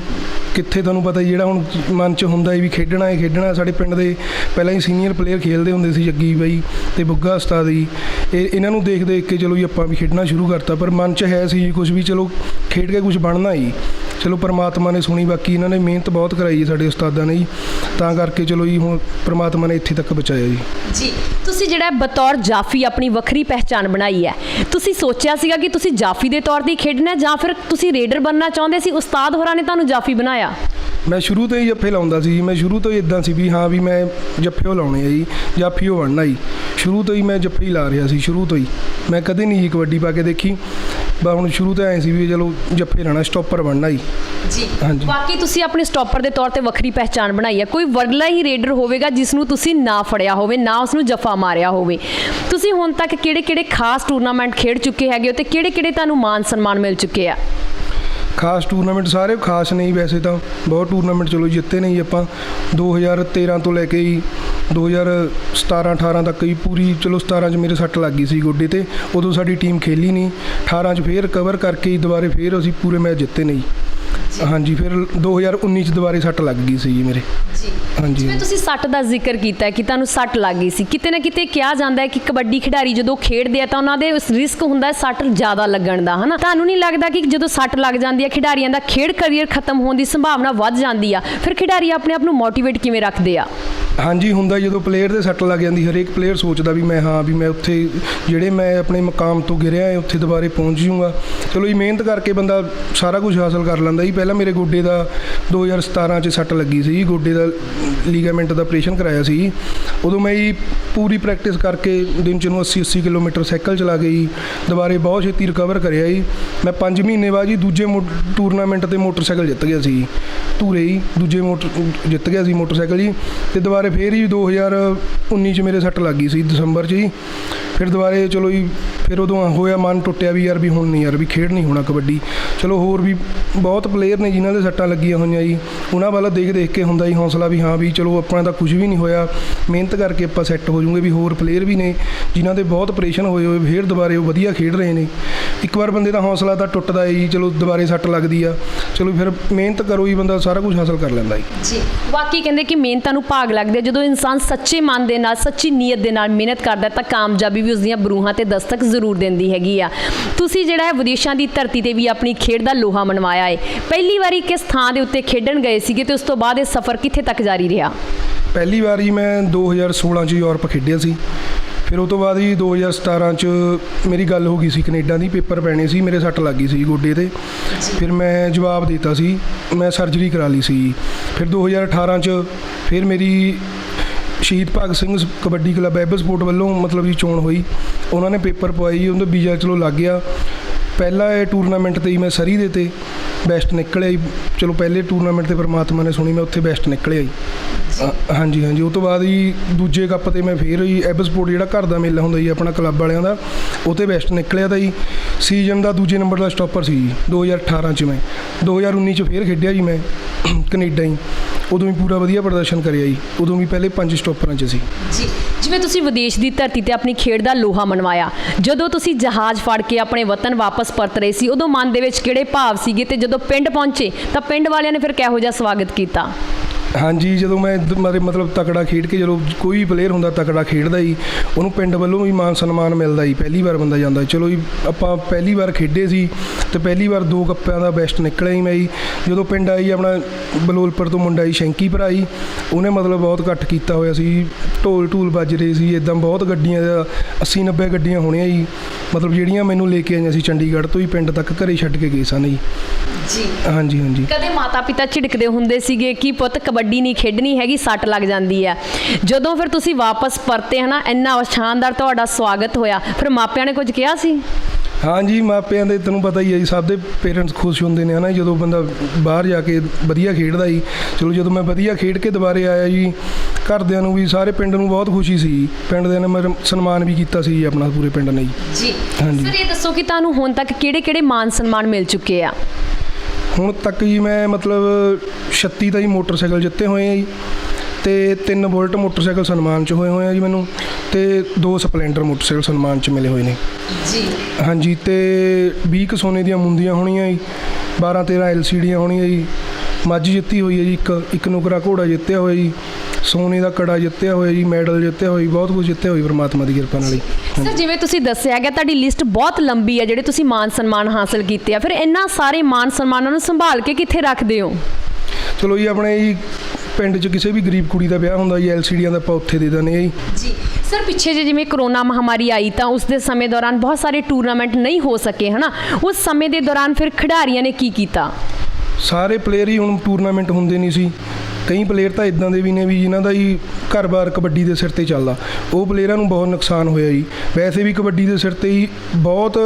ਕਿੱਥੇ ਤੁਹਾਨੂੰ ਪਤਾ ਜਿਹੜਾ ਹੁਣ ਮਨ 'ਚ ਹੁੰਦਾ ਹੈ ਵੀ ਖੇਡਣਾ ਹੈ ਖੇਡਣਾ ਸਾਡੇ ਪਿੰਡ ਦੇ ਪਹਿਲਾਂ ਹੀ ਸੀਨੀਅਰ ਪਲੇਅਰ ਖੇਡਦੇ ਹੁੰਦੇ ਸੀ ਜੱਗੀ ਬਾਈ ਤੇ ਬੁੱਗਾ ਉਸਤਾਦ ਜੀ। ਇਹ ਇਹਨਾਂ ਨੂੰ ਦੇਖ ਦੇਖ ਕੇ ਚਲੋ ਜੀ ਆਪਾਂ ਵੀ ਖੇਡਣਾ ਸ਼ੁਰੂ ਕਰਤਾ ਪਰ ਮਨ 'ਚ ਹੈ ਸੀ ਕੁਝ ਵੀ ਚਲੋ ਖੇਡ ਕੇ ਕੁਝ ਬਣਨਾ ਹੀ। ਚਲੋ ਪਰਮਾਤਮਾ ਨੇ ਸੁਣੀ ਬਾਕੀ ਇਹਨਾਂ ਨੇ ਮਿਹਨਤ ਬਹੁਤ ਕਰਾਈ ਜੀ ਸਾਡੇ ਉਸਤਾਦਾਂ ਨੇ ਜੀ। ਤਾਂ ਕਰਕੇ ਚਲੋ ਜੀ ਹੁਣ ਪਰਮਾਤਮਾ ਨੇ ਇੱਥੇ ਤੱਕ ਪਹੁੰਚਾਇਆ ਜੀ।
ਜੀ ਤੁਸੀਂ ਜਿਹੜਾ ਬਤੌਰ ਜਾਫੀ ਆਪਣੀ ਵੱਖਰੀ ਪਹਿਚਾਨ ਬਣਾਈ ਹੈ ਤੁਸੀਂ ਸੋਚਿਆ ਸੀਗਾ ਕਿ ਤੁਸੀਂ ਜਾਫੀ ਦੇ ਤੌਰ ਤੇ ਹੀ ਖੇਡਣਾ ਹੈ ਜਾਂ ਫਿਰ ਤੁਸੀਂ ਰੇਡਰ ਬਣਨਾ ਚਾਹੁੰਦੇ ਸੀ ਉਸਤਾਦ ਹੋਰਾਂ ਨੇ ਤੁਹਾਨੂੰ ਜਾਫੀ ਬਣਾਇਆ?
ਮੈਂ ਸ਼ੁਰੂ ਤੋਂ ਹੀ ਜੱਫੇ ਲਾਉਂਦਾ ਸੀ ਜੀ। ਮੈਂ ਸ਼ੁਰੂ ਤੋਂ ਹੀ ਇਦਾਂ ਸੀ ਵੀ ਹਾਂ ਵੀ ਮੈਂ ਜੱਫੇ ਲਾਉਣੇ ਆ ਜੀ ਜਾਫੀ ਓ ਬਣਨਾ ਜੀ। ਸ਼ੁਰੂ ਤੋਂ ਹੀ ਮੈਂ ਜੱਫੇ ਹੀ ਲਾ ਰਿਹਾ ਸੀ ਸ਼ੁਰੂ ਤੋਂ ਹੀ। ਮੈਂ ਕਦੇ ਨਹੀਂ ਜੀ ਕਬੱਡੀ ਪਾ ਕੇ ਦੇਖੀ। ਬਸ ਹੁਣ ਸ਼ੁਰੂ ਤੋਂ ਐਂ ਸੀ ਵੀ ਚਲੋ ਜੱਫੇ ਲਾਣਾ ਸਟਾਪਰ ਬਣਨਾ ਜੀ।
ਜੀ।
ਹਾਂਜੀ।
ਬਾਕੀ ਤੁਸੀਂ ਆਪਣੇ ਸਟਾਪਰ ਦੇ ਤੌਰ ਤੇ ਵੱਖਰੀ ਪਹਿਚਾਨ ਬਣਾਈ ਹੈ ਕੋਈ ਵਰਲਾ ਹੀ ਰੇਡਰ ਹੋਵੇਗਾ ਜਿਸ ਨੂੰ ਤੁਸੀਂ ਨਾ ਫੜਿਆ ਹੋਵੇ ਨਾ ਉਸ ਨੂੰ ਜਫਾ ਮਾਰਿਆ ਹੋਵੇ। ਤੁਸੀਂ ਹੁਣ ਤੱਕ ਕਿਹੜੇ-ਕਿਹੜੇ ਖਾਸ ਟੂਰਨਾਮੈਂਟ ਖੇਡ ਚੁੱਕੇ ਹੈਗੇ ਹੋ ਤੇ ਕਿਹੜੇ-ਕਿਹੜੇ ਤੁਹਾਨੂੰ ਮਾਨ ਸਨਮਾਨ ਮਿਲ ਚੁੱਕੇ ਆ?
ਖਾਸ ਟੂਰਨਾਮੈਂਟ ਸਾਰੇ ਖਾਸ ਨਹੀਂ ਵੈਸੇ ਤਾਂ। ਬਹੁਤ ਟੂਰਨਾਮੈਂਟ ਚਲੋ ਜਿੱਤੇ ਨਹੀਂ ਆਪਾਂ। 2013 ਤੋਂ ਲੈ ਕੇ ਹੀ 2017 18 ਤੱਕ ਹੀ ਪੂਰੀ, ਚਲੋ 17 ਚ ਮੇਰੇ ਸੱਟ ਲੱਗ ਗਈ ਸੀ ਗੋਡੇ ਤੇ, ਉਦੋਂ ਸਾਡੀ ਟੀਮ ਖੇਲੀ ਨਹੀਂ 18 ਚ ਫੇਰ ਕਵਰ ਕਰਕੇ ਦੁਬਾਰੇ ਫੇਰ ਅਸੀਂ ਪੂਰੇ ਮੈਚ ਜਿੱਤੇ ਨਹੀਂ। ਹਾਂਜੀ ਫਿਰ 2019 ਚ ਦੁਬਾਰੇ ਸੱਟ ਲੱਗ ਗਈ ਸੀ ਜੀ ਮੇਰੇ।
ਜੀ।
ਹਾਂਜੀ।
ਜਿਵੇਂ ਤੁਸੀਂ ਸੱਟ ਦਾ ਜ਼ਿਕਰ ਕੀਤਾ ਹੈ ਕਿ ਤੁਹਾਨੂੰ ਸੱਟ ਲੱਗ ਗਈ ਸੀ ਕਿਤੇ ਨਾ ਕਿਤੇ ਕਿਹਾ ਜਾਂਦਾ ਹੈ ਕਿ ਕਬੱਡੀ ਖਿਡਾਰੀ ਜਦੋਂ ਖੇਡਦੇ ਆ ਤਾਂ ਉਹਨਾਂ ਦੇ ਉਸ ਰਿਸਕ ਹੁੰਦਾ ਹੈ ਸੱਟ ਜ਼ਿਆਦਾ ਲੱਗਣ ਦਾ ਹਨਾ? ਤੁਹਾਨੂੰ ਨਹੀਂ ਲੱਗਦਾ ਕਿ ਜਦੋਂ ਸੱਟ ਲੱਗ ਜਾਂਦੀ ਹੈ ਖਿਡਾਰੀਆਂ ਦਾ ਖੇਡ ਕਰੀਅਰ ਖਤਮ ਹੋਣ ਦੀ ਸੰਭਾਵਨਾ ਵੱਧ ਜਾਂਦੀ ਆ? ਫਿਰ ਖਿਡਾਰੀ ਆਪਣੇ ਆਪ ਨੂੰ ਮੋਟੀਵੇਟ ਕਿਵੇਂ ਰੱਖਦੇ ਆ?
ਹਾਂਜੀ ਹੁੰਦਾ ਜਦੋਂ ਪਲੇਅਰ ਦੇ ਸੱਟ ਲੱਗ ਜਾਂਦੀ ਹਰੇਕ ਪਲੇਅਰ ਸੋਚਦਾ ਵੀ ਮੈਂ ਹਾਂ ਵੀ ਮੈਂ ਉੱਥੇ ਜਿਹੜੇ ਮੈਂ ਆਪਣੇ ਮਕਾਮ ਤੋਂ ਗਿਰਿਆ ਹੈ ਉੱਥੇ ਦੁਬਾਰੇ ਪਹੁੰਚ ਜਾਊਂਗਾ। ਚਲੋ ਜੀ ਮਿਹਨਤ ਕਰਕੇ ਬੰਦਾ ਸਾਰਾ ਕੁਝ ਹਾਸਲ ਕਰ ਲੈਂਦਾ ਜੀ ਪਹਿਲਾਂ ਪਹਿਲਾਂ ਮੇਰੇ ਗੋਡੇ ਦਾ 2017 ਚ ਸੱਟ ਲੱਗੀ ਸੀ, ਗੋਡੇ ਦਾ ਲੀਗਾਮੈਂਟ ਦਾ ਆਪਰੇਸ਼ਨ ਕਰਾਇਆ ਸੀ। ਉਦੋਂ ਮੈਂ ਜੀ ਪੂਰੀ ਪ੍ਰੈਕਟਿਸ ਕਰਕੇ ਦਿਨ ਚ ਨੂੰ 80 80 ਕਿਲੋਮੀਟਰ ਸਾਈਕਲ ਚਲਾ ਗਈ ਦੁਬਾਰੇ ਬਹੁਤ ਛੇਤੀ ਰਿਕਵਰ ਕਰਿਆ ਜੀ। ਮੈਂ 5 ਮਹੀਨੇ ਬਾਅਦ ਜੀ ਦੂਜੇ ਮੋ- ਟੂਰਨਾਮੈਂਟ ਤੇ ਮੋਟਰਸਾਈਕਲ ਜਿੱਤ ਗਿਆ ਸੀ। ਧੂਰੇ ਹੀ ਦੂਜੇ ਮੋਟਰ, ਜਿੱਤ ਗਿਆ ਸੀ ਮੋਟਰਸਾਈਕਲ ਜੀ। ਤੇ ਦੁਬਾਰੇ ਫੇਰ ਹੀ 2019 ਚ ਮੇਰੇ ਸੱਟ ਲੱਗ ਗਈ ਸੀ, ਦਸੰਬਰ 'ਚ ਜੀ। ਫਿਰ ਦੁਬਾਰੇ ਚਲੋ ਜੀ, ਫਿਰ ਉਦੋਂ ਹੋਇਆ ਮਨ ਟੁੱਟਿਆ ਵੀ ਯਾਰ ਵੀ ਹੁਣ ਨਹੀਂ ਯਾਰ, ਵੀ ਖੇਡ ਨਹੀਂ ਹੋਣਾ ਕਬੱਡੀ। ਚਲੋ ਹੋਰ ਵੀ ਬਹੁਤ ਪਲੇਅਰ ਨੇ ਜਿਨ੍ਹਾਂ ਦੇ ਸੱਟਾਂ ਲੱਗੀਆਂ ਹੋਈਆਂ ਜੀ। ਉਹਨਾਂ ਵੱਲ ਦੇਖ ਦੇਖ ਕੇ ਹੁੰਦਾ ਜੀ ਹੌਸਲਾ ਵੀ ਹਾਂ ਵੀ ਚਲੋ ਆਪਣਾ ਤਾਂ ਕੁਝ ਵੀ ਨਹੀਂ ਹੋਇਆ। ਮਿਹਨਤ ਕਰਕੇ ਆਪਾਂ ਸੈੱਟ ਹੋ ਜਾਊਂਗੇ ਵੀ ਹੋਰ ਪਲੇਅਰ ਵੀ ਨੇ, ਜਿਨ੍ਹਾਂ ਦੇ ਬਹੁਤ ਆਪਰੇਸ਼ਨ ਹੋਏ ਹੋਏ, ਫੇਰ ਦੁਬਾਰੇ ਉਹ ਵਧੀਆ ਖੇਡ ਰਹੇ ਨੇ। ਇੱਕ ਵਾਰ ਬੰਦੇ ਦਾ ਹੌਸਲਾ ਤਾਂ ਟੁੱਟਦਾ ਹੈ ਜੀ ਚਲੋ ਦੁਬਾਰੇ ਸੱਟ ਲੱਗਦੀ ਆ। ਚਲੋ ਫਿਰ ਮਿਹਨਤ ਕਰੋ ਜੀ ਬੰਦਾ ਸਾਰਾ ਕੁਝ ਹਾਸਲ ਕਰ ਲੈਂਦਾ ਜੀ।
ਜੀ ਵਾਕਈ ਕਹਿੰਦੇ ਕਿ ਮਿਹਨਤਾਂ ਨੂੰ ਭਾਗ ਲੱਗਦੇ। ਜਦੋਂ ਇਨਸਾਨ ਸੱਚੇ ਮਨ ਦੇ ਨਾਲ ਸੱਚੀ ਨੀਅਤ ਦੇ ਨਾਲ ਮਿਹਨਤ ਕਰਦਾ ਹੈ ਤਾਂ ਕਾਮਯਾਬੀ ਵੀ ਉਸ ਦੀਆਂ ਬਰੂਹਾਂ ਤੇ ਦਸਤਕ ਜ਼ਰੂਰ ਦਿੰਦੀ ਹੈਗੀ ਆ। ਤੁਸੀਂ ਜਿਹੜਾ ਹੈ ਵਿਦੇਸ਼ਾਂ ਦੀ ਧਰਤੀ ਤੇ ਵੀ ਆਪਣੀ ਖੇਡ ਦਾ ਲੋਹਾ ਮਨਵਾਇਆ ਹੈ ਪਹਿਲੀ ਵਾਰੀ ਕਿਸ ਥਾਂ ਦੇ ਉੱਤੇ ਖੇਡਣ ਗਏ ਸੀਗੇ ਤੇ ਉਸ ਤੋਂ ਬਾਅਦ ਇਹ ਸਫ਼ਰ ਕਿੱਥੇ ਤੱਕ ਜਾਰੀ ਰਿਹਾ?
ਪਹਿਲੀ ਵਾਰ ਮੈਂ 2016 ਚ ਯੂਰਪ ਖੇਡਿਆ ਸੀ। ਫਿਰ ਉਹ ਤੋਂ ਬਾਅਦ ਜੀ 2017 ਚ ਮੇਰੀ ਗੱਲ ਹੋ ਗਈ ਸੀ ਕੈਨੇਡਾ ਦੀ ਪੇਪਰ ਪੈਣੇ ਸੀ ਮੇਰੇ ਸੱਟ ਲੱਗ ਗਈ ਸੀ ਗੋਡੇ ਤੇ। ਫਿਰ ਮੈਂ ਜਵਾਬ ਦਿੱਤਾ ਸੀ ਮੈਂ ਸਰਜਰੀ ਕਰਾ ਲਈ ਸੀ। ਫਿਰ 2018 ਚ ਫਿਰ ਮੇਰੀ ਸ਼ਹੀਦ ਭਗਤ ਸਿੰਘ ਕਬੱਡੀ ਕਲੱਬ ਐਬ ਸਪੋਰਟ ਵੱਲੋਂ ਮਤਲਬ ਜੀ ਚੋਣ ਹੋਈ। ਉਹਨਾਂ ਨੇ ਪੇਪਰ ਪਵਾਈ ਉਹਦਾ ਵੀਜ਼ਾ ਚਲੋ ਲੱਗ ਗਿਆ। ਪਹਿਲਾ ਇਹ ਟੂਰਨਾਮੈਂਟ ਤੇ ਹੀ ਮੈਂ ਸਰੀ ਦੇ ਤੇ। ਬੈਸਟ ਨਿਕਲਿਆ ਜੀ ਚਲੋ ਪਹਿਲੇ ਟੂਰਨਾਮੈਂਟ ਤੇ ਪਰਮਾਤਮਾ ਨੇ ਸੁਣੀ ਮੈਂ ਉੱਥੇ ਬੈਸਟ ਨਿਕਲਿਆ ਜੀ। ਅ- ਹਾਂਜੀ ਹਾਂਜੀ। ਉਹ ਤੋਂ ਬਾਅਦ ਜੀ ਦੂਜੇ ਕੱਪ ਤੇ ਮੈਂ ਫੇਰ ਜੀ ਐਬ ਸਪੋਰਟ ਜਿਹੜਾ ਘਰ ਦਾ ਮੇਲਾ ਹੁੰਦਾ ਜੀ ਆਪਣਾ ਕਲੱਬ ਵਾਲਿਆਂ ਦਾ ਉਹ ਤੇ ਬੈਸਟ ਨਿਕਲਿਆ ਤਾਂ ਜੀ। ਸੀਜ਼ਨ ਦਾ ਦੂਜੇ ਨੰਬਰ ਦਾ ਸਟਾਪਰ ਸੀ ਜੀ 2018 ਚ ਮੈਂ। 2019 ਚ ਫੇਰ ਖੇਡਿਆ ਜੀ ਮੈਂ ਕੈਨੇਡਾ ਹੀ। ਉਦੋਂ ਵੀ ਪੂਰਾ ਵਧੀਆ ਪ੍ਰਦਰਸ਼ਨ ਕਰਿਆ ਜੀ। ਉਦੋਂ ਵੀ ਪਹਿਲੇ ਪੰਜ ਸਟਾਪਰਾਂ ਚ ਸੀ।
ਜੀ। ਜਿਵੇਂ ਤੁਸੀਂ ਵਿਦੇਸ਼ ਦੀ ਧਰਤੀ ਤੇ ਆਪਣੀ ਖੇਡ ਦਾ ਲੋਹਾ ਮਨਵਾਇਆ, ਜਦੋਂ ਤੁਸੀਂ ਜਹਾਜ਼ ਫੜ ਕੇ ਆਪਣੇ ਵਤਨ ਵਾਪਸ ਪਰਤ ਰਹੇ ਸੀ, ਉਦੋਂ ਮਨ ਦੇ ਵਿੱਚ ਕਿਹੜੇ ਭਾਵ ਸੀਗੇ ਤੇ ਜਦੋਂ ਪਿੰਡ ਪਹੁੰਚੇ, ਤਾਂ ਪਿੰਡ ਵਾਲਿਆਂ ਨੇ ਫਿਰ ਕਿਹੋ ਜਿਹਾ ਸਵਾਗਤ ਕੀਤਾ?
ਹਾਂਜੀ, ਜਦੋਂ ਮੈਂ ਦ- ਮਾਰੇ ਮਤਲਬ ਤਕੜਾ ਖੇਡ ਕੇ ਜਦੋਂ ਕੋਈ ਵੀ ਪਲੇਅਰ ਹੁੰਦਾ ਤਕੜਾ ਖੇਡਦਾ ਜੀ, ਉਹਨੂੰ ਪਿੰਡ ਵੱਲੋਂ ਵੀ ਮਾਨ ਸਨਮਾਨ ਮਿਲਦਾ ਜੀ, ਪਹਿਲੀ ਵਾਰ ਬੰਦਾ ਜਾਂਦਾ। ਚਲੋ ਜੀ, ਆਪਾਂ ਪਹਿਲੀ ਵਾਰ ਖੇਡੇ ਸੀ ਤੇ ਪਹਿਲੀ ਵਾਰ ਦੋ ਕੱਪਿਆਂ ਦਾ ਬੈਸਟ ਨਿਕਲਿਆ ਹੀ ਮੈਂ ਜੀ। ਜਦੋਂ ਪਿੰਡ ਆਈ, ਆਪਣਾ ਬਲੋਲਪੁਰ ਤੋਂ ਮੁੰਡਾ ਜੀ, ਸ਼ੈਂਕੀ ਭਰਾ ਜੀ, ਉਹਨੇ ਮਤਲਬ ਬਹੁਤ ਇਕੱਠ ਕੀਤਾ ਹੋਇਆ ਸੀ। ਢੋਲ ਢੂਲ ਵੱਜ ਰਹੇ ਸੀ ਇਦਾਂ ਬਹੁਤ ਗੱਡੀਆਂ ਦਾ 80 90 ਗੱਡੀਆਂ ਹੋਣੀਆਂ ਜੀ। ਮਤਲਬ ਜਿਹੜੀਆਂ ਮੈਨੂੰ ਲੈ ਕੇ ਆਈਆਂ ਸੀ ਚੰਡੀਗੜ੍ਹ ਤੋਂ ਹੀ ਪਿੰਡ ਤੱਕ ਘਰੇ ਛੱਡ ਕੇ ਗਏ ਸਨ ਜੀ।
ਜੀ।
ਹਾਂਜੀ ਹਾਂਜੀ।
ਕਦੇ ਮਾਤਾ ਪਿਤਾ ਝਿੜਕਦੇ ਹੁੰਦੇ ਸੀਗੇ ਕਿ ਪੁੱਤ ਕਬੱਡੀ ਨਹੀਂ ਖੇਡਣੀ ਹੈਗੀ ਸੱਟ ਲੱਗ ਜਾਂਦੀ ਹੈ। ਜਦੋਂ ਫਿਰ ਤੁਸੀਂ ਵਾਪਸ ਪਰਤੇ ਹਨਾ ਇੰਨਾ ਸ਼ਾਨਦਾਰ ਤੁਹਾਡਾ ਸਵਾਗਤ ਹੋਇਆ ਫਿਰ ਮਾਪਿਆਂ ਨੇ ਕੁਝ ਕਿਹਾ ਸੀ?
ਹਾਂਜੀ ਮਾਪਿਆਂ ਦੇ ਤੈਨੂੰ ਪਤਾ ਹੀ ਹੈ ਜੀ ਸਭ ਦੇ ਪੇਰੈਂਟਸ ਖੁਸ਼ ਹੁੰਦੇ ਨੇ ਹਨਾ ਜਦੋਂ ਬੰਦਾ ਬਾਹਰ ਜਾ ਕੇ ਵਧੀਆ ਖੇਡਦਾ ਜੀ। ਚਲੋ ਜਦੋਂ ਮੈਂ ਵਧੀਆ ਖੇਡ ਕੇ ਦੁਬਾਰੇ ਆਇਆ ਜੀ ਘਰਦਿਆਂ ਨੂੰ ਵੀ ਸਾਰੇ ਪਿੰਡ ਨੂੰ ਬਹੁਤ ਖੁਸ਼ੀ ਸੀ ਪਿੰਡ ਦੇ ਨੇ ਮੇਰਾ ਸਨਮਾਨ ਵੀ ਕੀਤਾ ਸੀ ਆਪਣਾ ਪੂਰੇ ਪਿੰਡ ਨੇ ਜੀ।
ਜੀ। ਸਰ ਇਹ ਦੱਸੋ ਕਿ ਤੁਹਾਨੂੰ ਹੁਣ ਤੱਕ ਕਿਹੜੇ ਕਿਹੜੇ ਮਾਨ ਸਨਮਾਨ ਮਿਲ ਚੁੱਕੇ ਆ?
ਹੁਣ ਤੱਕ ਜੀ ਮੈਂ ਮਤਲਬ 36 ਤਾਂ ਜੀ ਮੋਟਰਸਾਈਕਲ ਜਿੱਤੇ ਹੋਏ ਆ ਜੀ ਤੇ ਤਿੰਨ ਬੁਲਟ ਮੋਟਰਸਾਈਕਲ ਸਨਮਾਨ ਚ ਹੋਏ ਹੋਏ ਆ ਜੀ ਮੈਨੂੰ ਤੇ ਦੋ ਸਪਲੈਂਡਰ ਮੋਟਰਸਾਈਕਲ ਸਨਮਾਨ ਚ ਮਿਲੇ ਹੋਏ ਨੇ।
ਜੀ।
ਹਾਂਜੀ ਤੇ 20 ਕੁ ਸੋਨੇ ਦੀਆਂ ਮੁੰਦੀਆਂ ਹੋਣੀਆਂ ਜੀ 12 13 ਐਲਸੀਡੀਆਂ ਹੋਣੀਆਂ ਜੀ ਮੱਝ ਜਿੱਤੀ ਹੋਈ ਹੈ ਜੀ ਇੱਕ ਇੱਕ ਨੁਕਰਾ ਘੋੜਾ ਜਿੱਤਿਆ ਹੋਇਆ ਜੀ ਸੋਨੇ ਦਾ ਕੜਾ ਜਿੱਤਿਆ ਹੋਇਆ ਜੀ ਮੈਡਲ ਜਿੱਤਿਆ ਜੀ ਬਹੁਤ ਕੁਝ ਜਿੱਤਿਆ ਹੋਈ ਪਰਮਾਤਮਾ ਦੀ ਕਿਰਪਾ ਨਾਲ ਜੀ
ਸਰ ਜਿਵੇਂ ਤੁਸੀਂ ਦੱਸਿਆ ਗਿਆ ਤੁਹਾਡੀ ਲਿਸਟ ਬਹੁਤ ਲੰਬੀ ਹੈ ਜਿਹੜੇ ਤੁਸੀਂ ਮਾਨ ਸਨਮਾਨ ਹਾਸਲ ਕੀਤੇ ਆ। ਫਿਰ ਇੰਨਾ ਸਾਰੇ ਮਾਨ ਸਨਮਾਨਾਂ ਨੂੰ ਸੰਭਾਲ ਕੇ ਕਿੱਥੇ ਰੱਖਦੇ ਹੋ?
ਚਲੋ ਜੀ ਆਪਣੇ ਜੀ ਪਿੰਡ 'ਚ ਕਿਸੇ ਵੀ ਗਰੀਬ ਕੁੜੀ ਦਾ ਵਿਆਹ ਹੁੰਦਾ ਜੀ ਐਲਸੀਡੀਆਂ ਦਾ ਆਪਾਂ ਉੱਥੇ ਦੇ ਦਿੰਦੇ ਆ ਜੀ।
ਸਰ ਪਿੱਛੇ ਜੇ ਜਿਵੇਂ ਕਰੋਨਾ ਮਹਾਮਾਰੀ ਆਈ ਤਾਂ ਉਸ ਦੇ ਸਮੇਂ ਦੌਰਾਨ ਬਹੁਤ ਸਾਰੇ ਟੂਰਨਾਮੈਂਟ ਨਹੀਂ ਹੋ ਸਕੇ ਹਨਾ? ਉਸ ਸਮੇਂ ਦੇ ਦੌਰਾਨ ਫਿਰ ਖਿਡਾਰੀਆਂ ਨੇ ਕੀ ਕੀਤਾ?
ਸਾਰੇ ਪਲੇਅਰ ਹੀ ਹੁਣ ਟੂਰਨਾਮੈਂਟ ਹੁੰਦੇ ਨਹੀਂ ਸੀ। ਕਈ ਪਲੇਅਰ ਤਾਂ ਇਦਾਂ ਦੇ ਵੀ ਨੇ ਵੀ ਜਿਨ੍ਹਾਂ ਦਾ ਹੀ ਘਰ-ਬਾਰ ਕਬੱਡੀ ਦੇ ਸਿਰ ਤੇ ਚੱਲਦਾ। ਉਹ ਪਲੇਅਰਾਂ ਨੂੰ ਬਹੁਤ ਨੁਕਸਾਨ ਹੋਇਆ ਜੀ। ਵੈਸੇ ਵੀ ਕਬੱਡੀ ਦੇ ਸਿਰ ਤੇ ਹੀ ਬਹੁਤ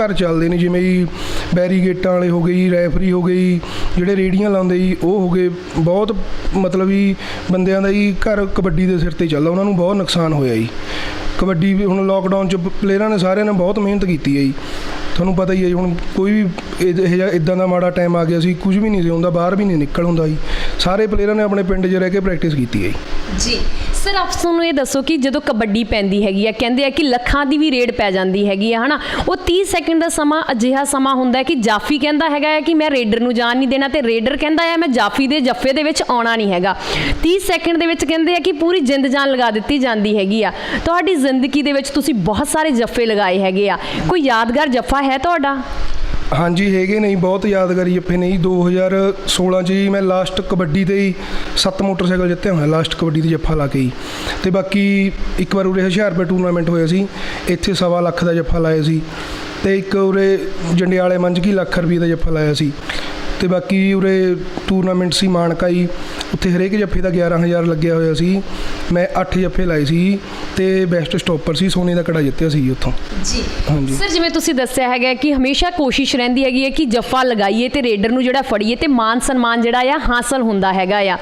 ਘਰ ਚੱਲਦੇ ਨੇ, ਜਿਵੇਂ ਜੀ ਬੈਰੀਗੇਟਾਂ ਵਾਲੇ ਹੋ ਗਏ ਜੀ, ਰੈਫਰੀ ਹੋ ਗਏ ਜੀ ਜਿਹੜੇ ਰੇੜੀਆਂ ਲਾਉਂਦੇ ਜੀ, ਉਹ ਹੋ ਗਏ। ਬਹੁਤ ਮਤਲਬ ਵੀ ਬੰਦਿਆਂ ਦਾ ਹੀ ਘਰ ਕਬੱਡੀ ਦੇ ਸਿਰ ਤੇ ਚੱਲਦਾ। ਉਹਨਾਂ ਨੂੰ ਬਹੁਤ ਨੁਕਸਾਨ ਹੋਇਆ ਜੀ। ਕਬੱਡੀ ਵੀ ਹੁਣ ਲੋਕਡਾਊਨ ਚ ਪਲੇਅਰਾਂ ਨੇ ਸਾਰਿਆਂ ਨੇ ਬਹੁਤ ਮਿਹਨਤ ਕੀਤੀ ਹੈ ਜੀ। ਤੁਹਾਨੂੰ ਪਤਾ ਹੀ ਹੈ ਜੀ, ਹੁਣ ਕੋਈ ਵੀ ਇਹ ਇਹ ਜਿਹਾ ਇਦਾਂ ਦਾ ਮਾੜਾ ਟਾਈਮ ਆ ਗਿਆ ਸੀ, ਕੁਝ ਵੀ ਨਹੀਂ ਸੀ ਹੁੰਦਾ, ਬਾਹਰ ਵੀ ਨਹੀਂ ਨਿਕਲ ਹੁੰਦਾ ਜੀ। ਸਾਰੇ ਪਲੇਅਰਾਂ ਨੇ ਆਪਣੇ ਪਿੰਡ 'ਚ ਰਹਿ ਕੇ ਪ੍ਰੈਕਟਿਸ ਕੀਤੀ ਹੈ ਜੀ।
ਸਰ ਆਪ ਸਾਨੂੰ ਇਹ ਦੱਸੋ ਕਿ ਜਦੋਂ ਕਬੱਡੀ ਪੈਂਦੀ ਹੈਗੀ ਆ, ਕਹਿੰਦੇ ਆ ਕਿ ਲੱਖਾਂ ਦੀ ਵੀ ਰੇਡ ਪੈ ਜਾਂਦੀ ਹੈਗੀ ਆ, ਹਨਾ? ਉਹ 30 ਸੈਕਿੰਡ ਦਾ ਸਮਾਂ ਅਜਿਹਾ ਸਮਾਂ ਹੁੰਦਾ ਹੈ ਕਿ ਜਾਫੀ ਕਹਿੰਦਾ ਹੈਗਾ ਹੈ ਕਿ ਮੈਂ ਰੇਡਰ ਨੂੰ ਜਾਣ ਨਹੀਂ ਦੇਣਾ ਤੇ ਰੇਡਰ ਕਹਿੰਦਾ ਹੈ ਮੈਂ ਜਾਫੀ ਦੇ ਜੱਫੇ ਦੇ ਵਿੱਚ ਆਉਣਾ ਨਹੀਂ ਹੈਗਾ। 30 ਸੈਕਿੰਡ ਦੇ ਵਿੱਚ ਕਹਿੰਦੇ ਆ ਕਿ ਪੂਰੀ ਜਿੰਦ ਜਾਨ ਲਗਾ ਦਿੱਤੀ ਜਾਂਦੀ ਹੈਗੀ ਆ। ਤੁਹਾਡੀ ਜ਼ਿੰਦਗੀ ਦੇ ਵਿੱਚ ਤੁਸੀਂ ਬਹੁਤ ਸਾਰੇ ਜੱਫੇ ਲਗਾਏ ਹੈਗੇ ਆ। ਕੋਈ ਯਾਦਗਾਰ ਜੱਫਾ ਹੈ ਤੁਹਾਡਾ?
ਹਾਂਜੀ, ਹੈਗੇ ਨਹੀਂ ਬਹੁਤ ਯਾਦਗਾਰੀ ਜੱਫੇ ਨੇ ਜੀ। 2016 ਚ ਜੀ ਮੈਂ ਲਾਸਟ ਕਬੱਡੀ ਤੇ ਹੀ ਸੱਤ ਮੋਟਰਸਾਈਕਲ ਜਿੱਤਿਆ ਹੋਇਆ ਲਾਸਟ ਕਬੱਡੀ ਤੇ ਜੱਫਾ ਲਾ ਕੇ ਜੀ। ਤੇ ਬਾਕੀ ਇੱਕ ਵਾਰ ਉਰੇ ਹੁਸ਼ਿਆਰਪੁਰ ਟੂਰਨਾਮੈਂਟ ਹੋਇਆ ਸੀ, ਇੱਥੇ ਸਵਾ ਲੱਖ ਦਾ ਜੱਫਾ ਲਾਇਆ ਸੀ। ਤੇ ਇੱਕ ਉਰੇ ਜੰਡਿਆਲੇ ਮੰਝਕੀ ਲੱਖ ਰੁਪਏ ਦਾ ਜੱਫਾ ਲਾਇਆ ਸੀ। ਤੇ ਬਾਕੀ ਉਰੇ ਟੂਰਨਾਮੈਂਟ ਸੀ ਮਾਨਕਾ ਜੀ ਉੱਥੇ ਹਰੇਕ ਜੱਫੇ ਦਾ 11000 ਲੱਗਿਆ ਹੋਇਆ ਸੀ। ਮੈਂ 8 ਜੱਫੇ ਲਾਏ ਸੀ ਤੇ ਬੈਸਟ ਸਟਾਪਰ ਸੀ ਸੋਨੇ ਦਾ ਕੜਾ ਜਿੱਤਿਆ ਸੀ ਉੱਥੋਂ।
ਜੀ।
ਹਾਂਜੀ।
ਸਰ ਜਿਵੇਂ ਤੁਸੀਂ ਦੱਸਿਆ ਹੈਗਾ ਕਿ ਹਮੇਸ਼ਾ ਕੋਸ਼ਿਸ਼ ਰਹਿੰਦੀ ਹੈਗੀ ਹੈ ਕਿ ਜੱਫਾ ਲਗਾਈਏ ਤੇ ਰੇਡਰ ਨੂੰ ਜਿਹੜਾ ਫੜੀਏ ਤੇ ਮਾਨ ਸਨਮਾਨ ਜਿਹੜਾ ਆ ਹਾਸਲ ਹੁੰਦਾ ਹੈਗਾ ਆ।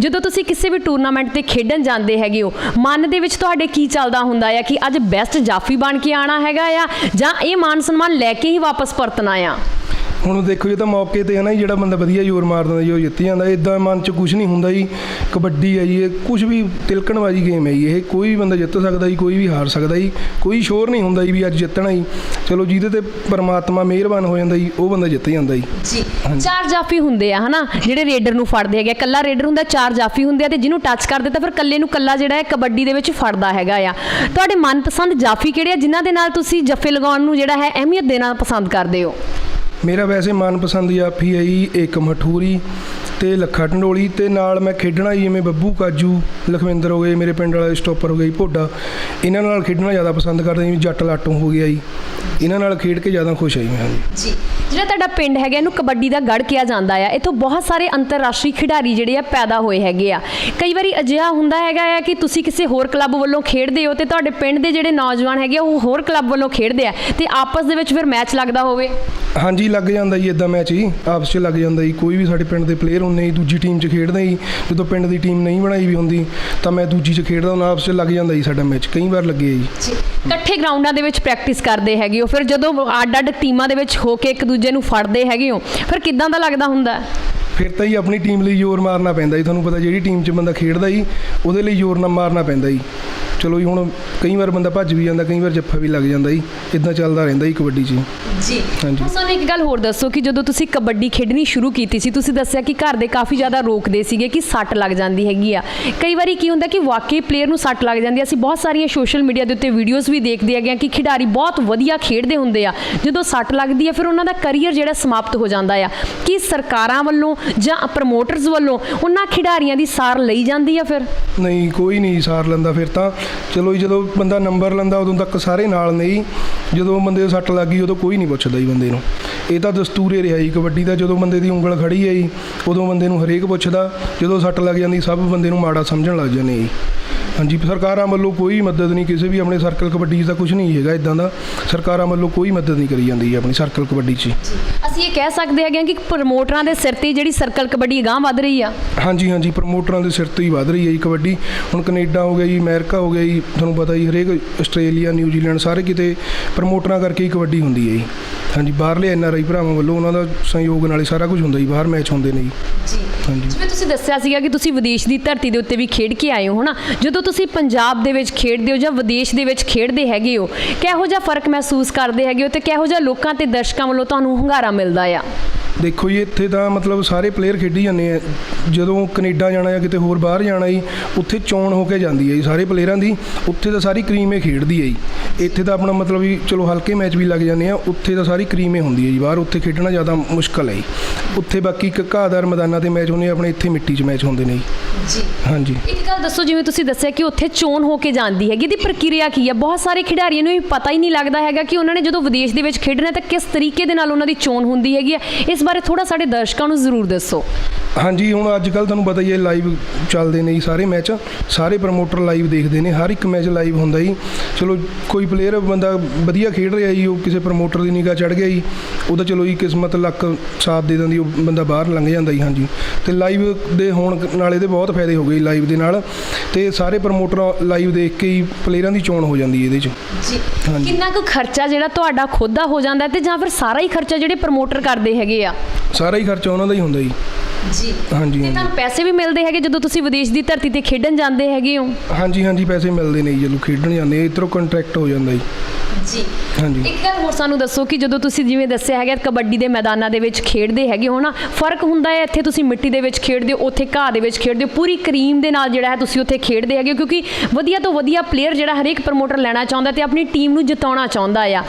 ਜਦੋਂ ਤੁਸੀਂ ਕਿਸੇ ਵੀ ਟੂਰਨਾਮੈਂਟ ਤੇ ਖੇਡਣ ਜਾਂਦੇ ਹੈਗੇ ਹੋ ਮਨ ਦੇ ਵਿੱਚ ਤੁਹਾਡੇ ਕੀ ਚੱਲਦਾ ਹੁੰਦਾ ਆ ਕਿ ਅੱਜ ਬੈਸਟ ਜਾਫੀ ਬਣ ਕੇ ਆਣਾ ਹੈਗਾ ਆ ਜਾਂ ਇਹ ਮਾਨ ਸਨਮਾਨ ਲੈ ਕੇ ਹੀ ਵਾਪਸ ਪਰਤਣਾ ਆ?
ਹੁਣ ਦੇਖੋ ਜੇ ਤਾਂ ਮੌਕੇ ਤੇ ਹੈ ਨਾ ਜਿਹੜਾ ਬੰਦਾ ਵਧੀਆ ਜ਼ੋਰ ਮਾਰ ਦਿੰਦਾ ਜੀ ਉਹ ਜਿੱਤ ਜਾਂਦਾ। ਇਦਾਂ ਮਨ 'ਚ ਕੁਝ ਨਹੀਂ ਹੁੰਦਾ ਜੀ। ਕਬੱਡੀ ਹੈ ਜੀ ਇਹ ਕੁਝ ਵੀ ਤਿਲਕਣ ਵਾਲੀ ਗੇਮ ਹੈ ਜੀ। ਇਹ ਕੋਈ ਵੀ ਬੰਦਾ ਜਿੱਤ ਸਕਦਾ ਜੀ ਕੋਈ ਵੀ ਹਾਰ ਸਕਦਾ ਜੀ। ਕੋਈ ਸ਼ੋਰ ਨਹੀਂ ਹੁੰਦਾ ਜੀ ਵੀ ਅੱਜ ਜਿੱਤਣਾ ਜੀ। ਚਲੋ ਜਿਹਦੇ ਤੇ ਪਰਮਾਤਮਾ ਮਿਹਰਬਾਨ ਹੋ ਜਾਂਦਾ ਜੀ ਉਹ ਬੰਦਾ ਜਿੱਤ ਜਾਂਦਾ ਜੀ।
ਜੀ ਚਾਰ ਜਾਫੀ ਹੁੰਦੇ ਆ ਹਨਾ? ਜਿਹੜੇ ਰੇਡਰ ਨੂੰ ਫੜਦੇ ਹੈਗੇ ਕੱਲਾ ਰੇਡਰ ਹੁੰਦਾ ਚਾਰ ਜਾਫੀ ਹੁੰਦੇ ਆ ਤੇ ਜਿਹਨੂੰ ਟੱਚ ਕਰ ਦਿੱਤਾ ਫਿਰ ਕੱਲੇ ਨੂੰ ਕੱਲਾ ਜਿਹੜਾ ਹੈ ਕਬੱਡੀ ਦੇ ਵਿੱਚ ਫੜਦਾ ਹੈਗਾ ਆ। ਤੁਹਾਡੇ ਮਨਪਸੰਦ ਜਾਫੀ ਕਿਹੜੇ ਆ? ਜਿਨ੍ਹਾਂ ਦੇ ਨਾਲ ਤੁਸੀਂ ਜੱਫੇ ਲਗਾਉਣ ਨੂੰ ਜਿਹੜਾ ਹੈ ਅਹਿਮੀਅਤ ਦੇਣਾ ਪਸੰਦ ਕਰਦੇ ਹੋ?
ਮੇਰਾ ਵੈਸੇ ਮਨਪਸੰਦ ਜਾਫੀ ਹੈ ਜੀ ਏਕ ਮਠੂਰੀ ਤੇ ਲੱਖਾ ਢੰਡੋਲੀ ਤੇ ਨਾਲ ਮੈਂ ਖੇਡਣਾ ਜਿਵੇਂ ਬੱਬੂ ਕਾਜੂ ਲਖਵਿੰਦਰ ਹੋ ਗਏ ਮੇਰੇ ਪਿੰਡ ਵਾਲਾ ਸਟਾਪਰ ਹੋ ਗਿਆ ਜੀ ਭੋਡਾ। ਇਹਨਾਂ ਨਾਲ ਖੇਡਣਾ ਜ਼ਿਆਦਾ ਪਸੰਦ ਕਰਦਾ ਜੀ ਜੱਟ ਲਾਟੋਂ ਹੋ ਗਿਆ ਜੀ। ਇਹਨਾਂ ਨਾਲ ਖੇਡ ਕੇ ਜ਼ਿਆਦਾ ਖੁਸ਼ ਹਾਂ ਜੀ ਮੈਂ ਜੀ
ਜਿਹੜਾ ਤੁਹਾਡਾ ਪਿੰਡ ਹੈਗਾ ਇਹਨੂੰ ਕਬੱਡੀ ਦਾ ਗੜ ਕਿਹਾ ਜਾਂਦਾ ਆ। ਇੱਥੋਂ ਬਹੁਤ ਸਾਰੇ ਅੰਤਰਰਾਸ਼ਟਰੀ ਖਿਡਾਰੀ ਜਿਹੜੇ ਆ ਪੈਦਾ ਹੋਏ ਹੈਗੇ ਆ। ਕਈ ਵਾਰੀ ਅਜਿਹਾ ਹੁੰਦਾ ਹੈਗਾ ਆ ਕਿ ਤੁਸੀਂ ਕਿਸੇ ਹੋਰ ਕਲੱਬ ਵੱਲੋਂ ਖੇਡਦੇ ਹੋ ਤੇ ਤੁਹਾਡੇ ਪਿੰਡ ਦੇ ਜਿਹੜੇ ਨੌਜਵਾਨ ਹੈਗੇ ਆ, ਉਹ ਹੋਰ ਕਲੱਬ ਵੱਲੋਂ ਖੇਡਦੇ ਆ ਤੇ ਆਪਸ ਦੇ ਵਿੱਚ ਫਿਰ ਮੈਚ ਲੱਗਦਾ ਹੋਵੇ।
ਹਾਂਜੀ ਲੱਗ ਜਾਂਦਾ ਜੀ ਇਦਾਂ ਮੈਚ ਹੀ ਆਪਸ 'ਚ ਲੱਗ ਜਾਂਦਾ ਜੀ। ਕੋਈ ਵੀ ਸਾਡੇ ਪਿੰਡ ਦੇ ਪਲੇਅਰ ਹੁੰਦੇ ਜੀ ਦੂਜੀ ਟੀਮ 'ਚ ਖੇਡਦੇ ਜੀ। ਜਦੋਂ ਪਿੰਡ ਦੀ ਟੀਮ ਨਹੀਂ ਬਣਾਈ ਵੀ ਹੁੰਦੀ ਤਾਂ ਮੈਂ ਦੂਜੀ 'ਚ ਖੇਡਦਾ ਉਹਨਾਂ ਆਪਸ 'ਚ ਲੱਗ ਜਾਂਦਾ ਜੀ ਸਾਡਾ ਮੈਚ। ਕਈ ਵਾਰ ਲੱਗੇ ਜੀ।
ਇਕੱਠੇ ਗਰਾਊਂਡਾਂ ਦੇ ਵਿੱਚ ਪ੍ਰੈਕਟਿਸ ਕਰਦੇ ਹੈਗੇ ਹੋ। ਫਿਰ ਜਦੋਂ ਅੱਡ-ਅੱਡ ਟੀਮਾਂ ਦੇ ਵਿੱਚ ਹੋ ਕੇ ਇੱਕ ਦੂਜੇ ਨੂੰ ਫੜਦੇ ਹੈਗੇ ਹੋ ਫਿਰ ਕਿਦਾਂ ਦਾ ਲੱਗਦਾ ਹੁੰਦਾ?
ਫਿਰ ਤਾਂ ਹੀ ਆਪਣੀ ਟੀਮ ਲਈ ਜ਼ੋਰ ਮਾਰਨਾ ਪੈਂਦਾ ਜੀ। ਤੁਹਾਨੂੰ ਪਤਾ ਜਿਹੜੀ ਟੀਮ 'ਚ ਬੰਦਾ ਖੇਡਦਾ ਜੀ ਉਹਦੇ ਲਈ ਜ਼ੋਰ ਨਾ ਮਾਰਨਾ ਪੈਂਦਾ ਜੀ। ਚਲੋ ਜੀ ਹੁਣ ਕਈ ਵਾਰ ਬੰਦਾ ਭੱਜ ਵੀ ਜਾਂਦਾ ਕਈ ਵਾਰ ਜੱਫਾ ਵੀ ਲੱਗ ਜਾਂਦਾ ਜੀ। ਇਦਾਂ ਚੱਲਦਾ ਰਹਿੰਦਾ ਜੀ ਕਬੱਡੀ 'ਚ
ਜੀ।
ਹਾਂਜੀ।
ਸਾਨੂੰ ਇੱਕ ਗੱਲ ਹੋਰ ਦੱਸੋ ਕਿ ਜਦੋਂ ਤੁਸੀਂ ਕਬੱਡੀ ਖੇਡਣੀ ਸ਼ੁਰੂ ਕੀਤੀ ਸੀ ਤੁਸੀਂ ਦੱਸਿਆ ਕਿ ਘਰ ਦੇ ਕਾਫੀ ਜ਼ਿਆਦਾ ਰੋਕਦੇ ਸੀਗੇ ਕਿ ਸੱਟ ਲੱਗ ਜਾਂਦੀ ਹੈਗੀ ਆ। ਕਈ ਵਾਰੀ ਕੀ ਹੁੰਦਾ ਕਿ ਵਾਕਈ ਪਲੇਅਰ ਨੂੰ ਸੱਟ ਲੱਗ ਜਾਂਦੀ ਆ। ਅਸੀਂ ਬਹੁਤ ਸਾਰੀਆਂ ਸੋਸ਼ਲ ਮੀਡੀਆ ਦੇ ਉੱਤੇ ਵੀਡੀਓਜ਼ ਵੀ ਦੇਖਦੇ ਹੈਗੇ ਆ ਕਿ ਖਿਡਾਰੀ ਬਹੁਤ ਵਧੀਆ ਖੇਡਦੇ ਹੁੰਦੇ ਆ। ਜਦੋਂ ਸੱਟ ਲੱਗਦੀ ਆ ਫਿਰ ਉਹਨਾਂ ਦਾ ਕੈਰੀਅਰ ਜਿਹੜਾ ਸਮਾਪਤ ਹੋ ਜਾਂਦਾ ਆ। ਕੀ ਸਰਕਾਰਾਂ ਵੱਲੋਂ ਜਾਂ ਪ੍ਰਮੋਟਰਸ ਵੱਲੋਂ ਉਹਨਾਂ ਖਿਡਾਰੀਆਂ ਦੀ ਸਾਰ ਲਈ ਜਾਂਦੀ ਆ ਫਿਰ?
ਨਹੀਂ ਕੋਈ ਨਹੀਂ ਸਾਰ ਲੈਂਦਾ। ਫਿਰ ਤਾਂ ਚਲੋ ਜੀ, ਜਦੋਂ ਬੰਦਾ ਨੰਬਰ ਲੈਂਦਾ, ਉਦੋਂ ਤੱਕ ਸਾਰੇ ਨਾਲ ਨੇ ਜਦੋਂ ਬੰਦੇ ਦੇ ਸੱਟ ਲੱਗ ਗਈ, ਉਦੋਂ ਕੋਈ ਨਹੀਂ ਪੁੱਛਦਾ ਜੀ ਬੰਦੇ ਨੂੰ। ਇਹ ਤਾਂ ਦਸਤੂਰ ਰਿਹਾ ਜੀ, ਕਬੱਡੀ ਦਾ। ਜਦੋਂ ਬੰਦੇ ਦੀ ਉਂਗਲ ਖੜੀ ਹੈ ਜੀ, ਉਦੋਂ ਬੰਦੇ ਨੂੰ ਹਰੇਕ ਪੁੱਛਦਾ। ਜਦੋਂ ਸੱਟ ਲੱਗ ਜਾਂਦੀ, ਸਭ ਬੰਦੇ ਨੂੰ ਮਾੜਾ ਸਮਝਣ ਲੱਗ ਜਾਂਦੇ ਜੀ। ਹਾਂਜੀ ਸਰਕਾਰਾਂ ਵੱਲੋਂ ਕੋਈ ਮਦਦ ਨਹੀਂ ਕਿਸੇ ਵੀ ਆਪਣੇ ਸਰਕਲ ਕਬੱਡੀ ਤਾਂ ਕੁਝ ਨਹੀਂ ਹੈਗਾ ਇਦਾਂ ਦਾ। ਸਰਕਾਰਾਂ ਵੱਲੋਂ ਕੋਈ ਮਦਦ ਨਹੀਂ ਕਰੀ ਜਾਂਦੀ ਆਪਣੀ ਸਰਕਲ ਕਬੱਡੀ 'ਚ
ਅਸੀਂ ਇਹ ਕਹਿ ਸਕਦੇ ਹੈਗੇ ਕਿ ਪ੍ਰਮੋਟਰਾਂ ਦੇ ਸਿਰ ਤੇ ਹੀ ਜਿਹੜੀ ਸਰਕਲ ਕਬੱਡੀ ਅਗਾਂਹ ਵੱਧ ਰਹੀ ਆ।
ਹਾਂਜੀ ਹਾਂਜੀ ਪ੍ਰਮੋਟਰਾਂ ਦੇ ਸਿਰ ਤੋਂ ਹੀ ਵਧ ਰਹੀ ਹੈ ਜੀ ਕਬੱਡੀ। ਹੁਣ ਕੈਨੇਡਾ ਹੋ ਗਿਆ ਜੀ ਅਮਰੀਕਾ ਹੋ ਗਿਆ ਜੀ ਤੁਹਾਨੂੰ ਪਤਾ ਜੀ ਹਰੇਕ ਆਸਟ੍ਰੇਲੀਆ ਨਿਊਜ਼ੀਲੈਂਡ ਸਾਰੇ ਕਿਤੇ ਪ੍ਰਮੋਟਰਾਂ ਕਰਕੇ ਹੀ ਕਬੱਡੀ ਹੁੰਦੀ ਹੈ ਜੀ। ਹਾਂਜੀ ਬਾਹਰਲੇ ਐਨ ਆਰ ਆਈ ਭਰਾਵਾਂ ਵੱਲੋਂ ਉਹਨਾਂ ਦਾ ਸਹਿਯੋਗ ਨਾਲ ਹੀ ਸਾਰਾ ਕੁਝ ਹੁੰਦਾ ਜੀ ਬਾਹਰ ਮੈਚ ਹੁੰਦੇ ਨੇ ਜੀ।
ਜੀ ਜਿਵੇਂ ਤੁਸੀਂ ਦੱਸਿਆ ਸੀਗਾ ਕਿ ਤੁਸੀਂ ਵਿਦੇਸ਼ ਦੀ ਧਰਤੀ ਦੇ ਉੱਤੇ ਵੀ ਖੇਡ ਕੇ ਆਏ ਹੋ, ਹਨਾ? ਜਦੋਂ ਤੁਸੀਂ ਪੰਜਾਬ ਦੇ ਵਿੱਚ ਖੇਡਦੇ ਹੋ ਜਾਂ ਵਿਦੇਸ਼ ਦੇ ਵਿੱਚ ਖੇਡਦੇ ਹੈਗੇ ਹੋ, ਕਿਹੋ ਜਿਹਾ ਫ਼ਰਕ ਮਹਿਸੂਸ ਕਰਦੇ ਹੈਗੇ ਹੋ ਤੇ ਕਿਹੋ ਜਿਹਾ ਲੋਕਾਂ ਤੇ ਦਰਸ਼ਕਾਂ ਵੱਲੋਂ ਤੁਹਾਨੂੰ ਹੁੰਗਾਰਾ ਮਿਲਦਾ ਆ?
ਦੇਖੋ ਜੀ ਇੱਥੇ ਤਾਂ ਮਤਲਬ ਸਾਰੇ ਪਲੇਅਰ ਖੇਡੀ ਜਾਂਦੇ ਆ। ਜਦੋਂ ਕੈਨੇਡਾ ਜਾਣਾ ਜਾਂ ਕਿਤੇ ਹੋਰ ਬਾਹਰ ਜਾਣਾ ਜੀ ਉੱਥੇ ਚੋਣ ਹੋ ਕੇ ਜਾਂਦੀ ਹੈ ਜੀ ਸਾਰੇ ਪਲੇਅਰਾਂ ਦੀ। ਉੱਥੇ ਤਾਂ ਸਾਰੀ ਕਰੀਮ ਹੀ ਖੇਡਦੀ ਹੈ ਜੀ। ਇੱਥੇ ਤਾਂ ਆਪਣਾ ਮਤਲਬ ਵੀ ਚਲੋ ਹਲਕੇ ਮੈਚ ਵੀ ਲੱਗ ਜਾਂਦੇ ਆ ਉੱਥੇ ਤਾਂ ਸਾਰੀ ਕਰੀਮ ਹੀ ਹੁੰਦੀ ਹੈ ਜੀ। ਬਾਹਰ ਉੱਥੇ ਖੇਡਣਾ ਜ਼ਿਆਦਾ ਮੁਸ਼ਕਲ ਹੈ ਜੀ। ਉੱਥੇ ਬਾਕੀ ਇੱਕ ਘਾਹਦਾਰ ਮੈਦਾਨਾਂ ਤੇ ਮੈਚ ਹੁੰਦੇ ਆ ਆਪਣੇ ਇੱਥੇ ਮਿੱਟੀ 'ਚ ਮੈਚ ਹੁੰਦੇ ਨੇ ਜੀ। ਹਾਂਜੀ।
ਇੱਕ ਗੱਲ ਦੱਸੋ ਜਿਵੇਂ ਤੁਸੀਂ ਦੱਸਿਆ ਕਿ ਉੱਥੇ ਚੋਣ ਹੋ ਕੇ ਜਾਂਦੀ ਹੈਗੀ ਇਹਦੀ ਪ੍ਰਕਿਰਿਆ ਕੀ ਹੈ ਬਹੁਤ ਸਾਰੇ ਖਿਡਾਰੀਆਂ ਨੂੰ ਇਹ ਪਤਾ ਹੀ ਨਹੀਂ ਲੱਗਦਾ ਹੈਗਾ ਕਿ ਉਹਨਾਂ ਨੇ ਜਦੋਂ ਵਿਦੇਸ਼ ਦੇ ਵਿੱਚ ਖੇਡਣਾ ਤਾਂ ਕਿਸ ਤਰੀਕੇ ਦੇ ਨਾਲ ਉਹਨਾਂ ਦੀ ਚੋਣ ਹੁੰਦੀ ਹੈਗੀ ਹੈ ਇਸ ਬਾਰੇ ਥੋੜਾ ਸਾਡੇ ਦਰਸ਼ਕਾਂ ਨੂੰ ਜ਼ਰੂਰ ਦੱਸੋ।
ਹਾਂਜੀ ਹੁਣ ਅੱਜ ਕੱਲ ਤੁਹਾਨੂੰ ਪਤਾ ਹੀ ਹੈ ਲਾਈਵ ਚੱਲਦੇ ਨੇ ਜੀ ਸਾਰੇ ਮੈਚ ਸਾਰੇ ਪ੍ਰਮੋਟਰ ਲਾਈਵ ਦੇਖਦੇ ਨੇ ਹਰ ਇੱਕ ਮੈਚ ਲਾਈਵ ਹੁੰਦਾ ਜੀ। ਚਲੋ ਕੋਈ ਪਲੇਅਰ ਬੰਦਾ ਵਧੀਆ ਖੇਡ ਰਿਹਾ ਜੀ ਉਹ ਕਿਸੇ ਪ੍ਰਮੋਟਰ ਦੀ ਨਿਗਾਹ ਚੜ ਗਿਆ ਜੀ ਉਹਦਾ ਚਲੋ ਜੀ ਕਿਸਮਤ ਲੱਕ ਸਾਥ ਦੇ ਦਿੰਦੀ ਉਹ ਬੰਦਾ ਬਾਹਰ ਲੰਘ ਜਾਂਦਾ ਜੀ ਹਾਂਜੀ। ਤੇ ਲਾਈਵ ਦੇ ਹੋਣ ਨਾਲ ਇਹਦੇ ਬਹੁਤ ਫਾਇਦੇ ਹੋ ਗਏ ਲਾਈਵ ਦੇ ਨਾਲ। ਤੇ ਸਾਰੇ ਪ੍ਰਮੋਟਰ ਲਾਈਵ ਦੇਖ ਕੇ ਹੀ ਪਲੇਅਰਾਂ ਦੀ ਚੋਣ ਹੋ ਜਾਂਦੀ ਹੈ ਇਹਦੇ 'ਚ।
ਜੀ। ਕਿੰਨਾ ਕੁ ਖਰਚਾ ਜਿਹੜਾ ਤੁਹਾਡਾ ਖੁਦ ਦਾ ਹੋ ਜਾਂਦਾ ਤੇ ਜਾਂ ਫਿਰ ਸਾਰਾ ਹੀ ਖਰਚਾ ਜਿਹੜੇ ਪ੍ਰਮੋਟਰ ਕਰਦੇ ਹੈਗੇ ਆ?
ਸਾਰਾ ਹੀ ਖਰਚਾ ਉਹਨਾਂ ਦਾ ਹੀ ਹੁੰਦਾ ਜੀ।
ਜੀ।
ਹਾਂਜੀ
ਤੇ। ਤੁਹਾਨੂੰ ਪੈਸੇ ਵੀ ਮਿਲਦੇ ਹੈਗੇ ਜਦੋਂ ਤੁਸੀਂ ਵਿਦੇਸ਼ ਦੀ ਧਰਤੀ ਤੇ ਖੇਡਣ ਜਾਂਦੇ ਹੈਗੇ ਹੋ?
ਹਾਂਜੀ ਹਾਂਜੀ ਪੈਸੇ ਮਿਲਦੇ ਨੇ ਜੀ ਜਦੋਂ ਖੇਡਣ ਜਾਂਦੇ ਆ ਇੱਧਰੋਂ ਕੰਟਰੈਕਟ ਹੋ ਜਾਂਦਾ ਜੀ।
ਜੀ
ਹਾਂਜੀ।
ਇੱਕ ਗੱਲ ਹੋਰ ਸਾਨੂੰ ਦੱਸੋ ਕਿ ਜਦੋਂ ਤੁਸੀਂ ਜਿਵੇਂ ਦੱਸਿਆ ਹੈਗਾ ਕਬੱਡੀ ਦੇ ਮੈਦਾਨਾਂ ਦੇ ਵਿੱਚ ਖੇਡਦੇ ਹੈਗੇ ਹੋ ਨਾ ਫ਼ਰਕ ਹੁੰਦਾ ਹੈ ਇੱਥੇ ਤੁਸੀਂ ਮਿੱਟੀ ਦੇ ਵਿੱਚ ਖੇਡਦੇ ਹੋ ਉੱਥੇ ਘਾਹ ਦੇ ਵਿੱਚ ਖੇਡਦੇ ਹੋ ਪੂਰੀ ਕਰੀਮ ਦੇ ਨਾਲ ਜਿਹੜਾ ਹੈ ਤੁਸੀਂ ਉੱਥੇ ਖੇਡਦੇ ਹੈਗੇ ਹੋ ਕਿਉਂਕਿ ਵਧੀਆ ਤੋਂ ਵਧੀਆ ਪਲੇਅਰ ਜਿਹੜਾ ਹਰੇਕ ਪ੍ਰਮੋਟਰ ਲੈਣਾ ਚਾਹੁੰਦਾ ਤੇ ਆਪਣੀ ਟੀਮ ਨੂੰ ਜਿਤਾਉਣਾ ਚਾਹੁੰਦਾ ਆ।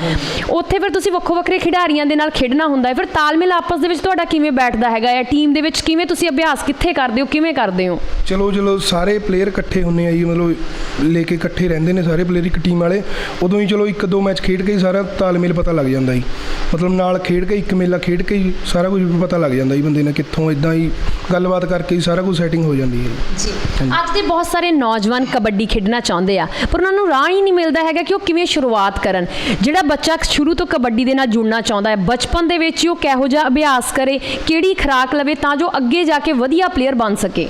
ਉੱਥੇ ਫਿਰ ਤੁਸੀਂ ਵੱਖੋ ਵੱਖਰੇ ਖਿਡਾਰੀਆਂ ਦੇ ਨਾਲ ਖੇਡਣਾ ਹੁੰਦਾ ਹੈ। ਫਿਰ ਤਾਲਮੇਲ ਆਪਸ ਦੇ ਵਿੱਚ ਤੁਹਾਡਾ ਕਿਵੇਂ ਬੈਠਦਾ ਹੈਗਾ ਆ ਟੀਮ ਦੇ ਵਿੱਚ ਕਿਵੇਂ ਤੁਸੀਂ ਅਭਿਆਸ ਕਿੱਥੇ ਕਰਦੇ ਹੋ ਕਿਵੇਂ ਕਰਦੇ ਹੋ?
ਚਲੋ ਚਲੋ ਸਾਰੇ ਪਲੇਅਰ ਇਕੱਠੇ ਹੁੰਨੇ ਆ ਜੀ ਮਤਲਬ ਲੈ ਕੇ ਇਕੱਠੇ ਰਹਿੰਦੇ ਨੇ ਸਾਰੇ ਪਲੇਅਰ ਇੱਕ ਟੀਮ ਵਾਲੇ। ਉਦੋਂ ਹੀ ਚਲੋ ਇੱਕ ਦੋ ਮੈਚ ਖੇਡ ਕੇ ਹੀ ਸਾਰਾ ਤਾਲਮੇਲ ਪਤਾ ਲੱਗ ਜਾਂਦਾ ਜੀ। ਮਤਲਬ ਨਾਲ ਖੇਡ ਕੇ ਇੱਕ ਮੇਲਾ ਖੇਡ ਕੇ ਹੀ ਸਾਰਾ ਕੁਝ ਪਤਾ ਲੱਗ ਜਾਂਦਾ ਜੀ ਬੰਦੇ ਨੇ ਕਿੱਥੋਂ ਇਦਾਂ ਹੀ ਗੱਲਬਾਤ ਕਰਕੇ ਹੀ ਸਾਰਾ ਕੁਝ ਸੈਟਿੰਗ ਹੋ ਜਾਂਦੀ ਹੈ ਜੀ।
ਅੱਜ ਦੇ ਬਹੁਤ ਸਾਰੇ ਨੌਜਵਾਨ ਕਬੱਡੀ ਖੇਡਣਾ ਚਾਹੁੰਦੇ ਆ ਪਰ ਉਹਨਾਂ ਨੂੰ ਰਾਹ ਹੀ ਨਹੀਂ ਮਿਲਦਾ ਹੈਗਾ ਕਿ ਉਹ ਕਿਵੇਂ ਸ਼ੁਰੂਆਤ ਕਰਨ। ਜਿਹੜਾ ਬੱਚਾ ਸ਼ੁਰੂ ਤੋਂ ਕਬੱਡੀ ਦੇ ਨਾਲ ਜੁੜਨਾ ਚਾਹੁੰਦਾ ਹੈ ਬਚਪਨ ਦੇ ਵਿੱਚ ਹੀ ਉਹ ਕਿਹੋ ਜਿਹਾ ਅਭਿਆਸ ਕਰੇ ਕਿਹੜੀ ਖੁਰਾਕ ਲਵੇ ਤਾਂ ਜੋ ਅੱਗੇ ਜਾ ਕੇ ਵਧੀਆ ਪਲੇਅਰ ਬਣ ਸਕੇ।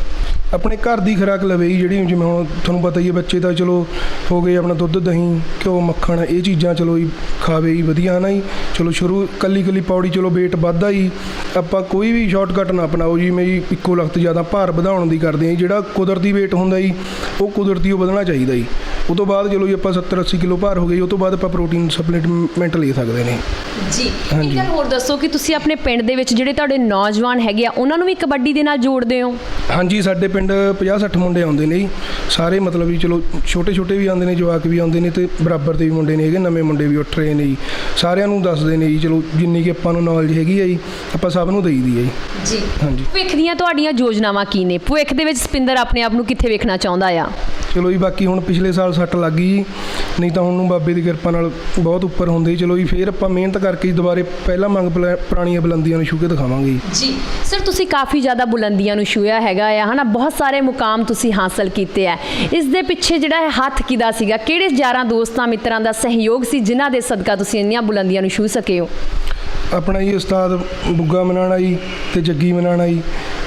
ਆਪਣੇ ਘਰ ਦੀ ਖੁਰਾਕ ਲਵੇ ਜੀ, ਜਿਹੜੀ ਜਿਵੇਂ ਹੁਣ ਤੁਹਾਨੂੰ ਪਤਾ ਹੀ ਹੈ ਬੱਚੇ ਤਾਂ ਚਲੋ ਹੋ ਗਏ ਆਪਣਾ ਦੁੱਧ, ਦਹੀਂ, ਘਿਓ, ਮੱਖਣ, ਇਹ ਚੀਜ਼ਾਂ ਚਲੋ ਜੀ ਖਾਵੇ ਜੀ, ਵਧੀਆ ਨਾ ਜੀ। ਚਲੋ ਸ਼ੁਰੂ ਕੱਲੀ ਕੱਲੀ ਪੌੜੀ ਚਲੋ weight ਵੱਧਦਾ ਜੀ। ਆਪਾਂ ਕੋਈ ਵੀ ਸ਼ਾਰਟਕਟ ਨਾ ਅਪਣਾਓ ਜੀ, ਮੈਂ ਜੀ ਇੱਕੋ ਲਖਤ ਜ਼ਿਆਦਾ ਭਾਰ ਵਧਾਉਣ ਦੀ ਕਰਦੇ ਹਾਂ ਜੀ। ਜਿਹੜਾ ਕੁਦਰਤੀ weight ਹੁੰਦਾ ਜੀ, ਉਹ ਕੁਦਰਤੀ ਉਹ ਵਧਣਾ ਚਾਹੀਦਾ ਜੀ। ਉਹ ਤੋਂ ਬਾਅਦ ਚਲੋ ਜੀ ਆਪਾਂ 70 80 ਕਿਲੋ ਭਾਰ ਹੋ ਗਈ ਉਹ ਤੋਂ ਬਾਅਦ ਆਪਾਂ ਪ੍ਰੋਟੀਨ ਸਪਲੀਮੈਂਟ ਲੈ ਸਕਦੇ ਨੇ।
ਜੀ ਇੱਕ। ਗੱਲ ਹੋਰ ਦੱਸੋ ਕਿ ਤੁਸੀਂ ਆਪਣੇ ਪਿੰਡ ਦੇ ਵਿੱਚ ਜਿਹੜੇ ਤੁਹਾਡੇ ਨੌਜਵਾਨ ਹੈਗੇ ਆ ਉਹਨਾਂ ਨੂੰ ਵੀ ਕਬੱਡੀ ਦੇ ਨਾਲ ਜੋੜਦੇ ਹੋ?
ਹਾਂਜੀ ਸਾਡੇ ਪਿੰਡ 50 60 ਮੁੰਡੇ ਆਉਂਦੇ ਨੇ ਜੀ। ਸਾਰੇ ਮਤਲਬ ਵੀ ਚਲੋ ਛੋਟੇ ਛੋਟੇ ਵੀ ਆਉਂਦੇ ਨੇ ਜਵਾਕ ਵੀ ਆਉਂਦੇ ਨੇ ਤੇ ਬਰਾਬਰ ਦੇ ਵੀ ਮੁੰਡੇ ਨੇ ਹੈਗੇ ਨਵੇਂ ਮੁੰਡੇ ਵੀ ਉੱਠ ਰਹੇ ਨੇ ਜੀ। ਸਾਰਿਆਂ ਨੂੰ ਦੱਸਦੇ ਨੇ ਜੀ ਚਲੋ ਜਿੰਨੀ ਕਿ ਆਪਾਂ ਨੂੰ ਨੌਲੇਜ ਹੈਗੀ ਆ ਜੀ ਆਪਾਂ ਸਭ ਨੂੰ ਦੇਈਦੀ ਹੈ ਜੀ।
ਜੀ।
ਹਾਂਜੀ।
ਭਵਿੱਖ ਦੀਆਂ ਤੁਹਾਡੀਆਂ ਯੋਜਨਾਵਾਂ ਕੀ ਨੇ? ਭਵਿੱਖ ਦੇ ਵਿੱਚ ਸਪਿੰਦਰ ਆਪਣੇ ਆਪ ਨੂੰ ਕਿੱਥੇ ਵੇਖਣਾ ਚਾਹੁੰਦਾ ਆ?
ਚਲੋ ਜੀ ਬਾਕੀ ਹੁਣ ਪਿਛਲੇ ਸਾਲ ਸੱਟ ਲੱਗ ਗਈ ਜੀ। ਨਹੀਂ ਤਾਂ ਹੁਣ ਨੂੰ ਬਾਬੇ ਦੀ ਕਿਰਪਾ ਨਾਲ ਬਹੁਤ ਉੱਪਰ ਹੁੰਦੇ ਚਲੋ ਜੀ ਫੇਰ ਆਪਾਂ ਮਿਹਨਤ ਕਰਕੇ ਜੀ ਦੁਬਾਰੇ ਪਹਿਲਾਂ ਮੰਗ ਪੁਰਾਣੀਆਂ ਬੁਲੰਦੀਆਂ ਨੂੰ ਛੂ ਕੇ ਦਿਖਾਵਾਂਗੇ ਜੀ।
ਸਰ ਤੁਸੀਂ ਕਾਫੀ ਜ਼ਿਆਦਾ ਬੁਲੰਦੀਆਂ ਨੂੰ ਛੂਇਆ ਹੈਗਾ ਆ ਹਨਾ? ਬਹੁਤ ਸਾਰੇ ਮੁਕਾਮ ਤੁਸੀਂ ਹਾਸਲ ਕੀਤੇ ਆ। ਇਸ ਦੇ ਪਿੱਛੇ ਜਿਹੜਾ ਹੈ ਹੱਥ ਕਿਦਾ ਸੀਗਾ? ਕਿਹੜੇ ਯਾਰਾਂ ਦੋਸਤਾਂ ਮਿੱਤਰਾਂ ਦਾ ਸਹਿਯੋਗ ਸੀ ਜਿਨ੍ਹਾਂ ਦੇ ਸਦਕਾ ਤੁਸੀਂ ਇੰਨੀਆਂ ਬੁਲੰਦੀਆਂ ਨੂੰ ਛੂ ਸਕੇ ਹੋ?
ਆਪਣਾ ਜੀ ਉਸਤਾਦ ਬੁੱਗਾ ਮਨਾਣਾ ਜੀ ਤੇ ਜੱਗੀ ਮਨਾਣਾ ਜੀ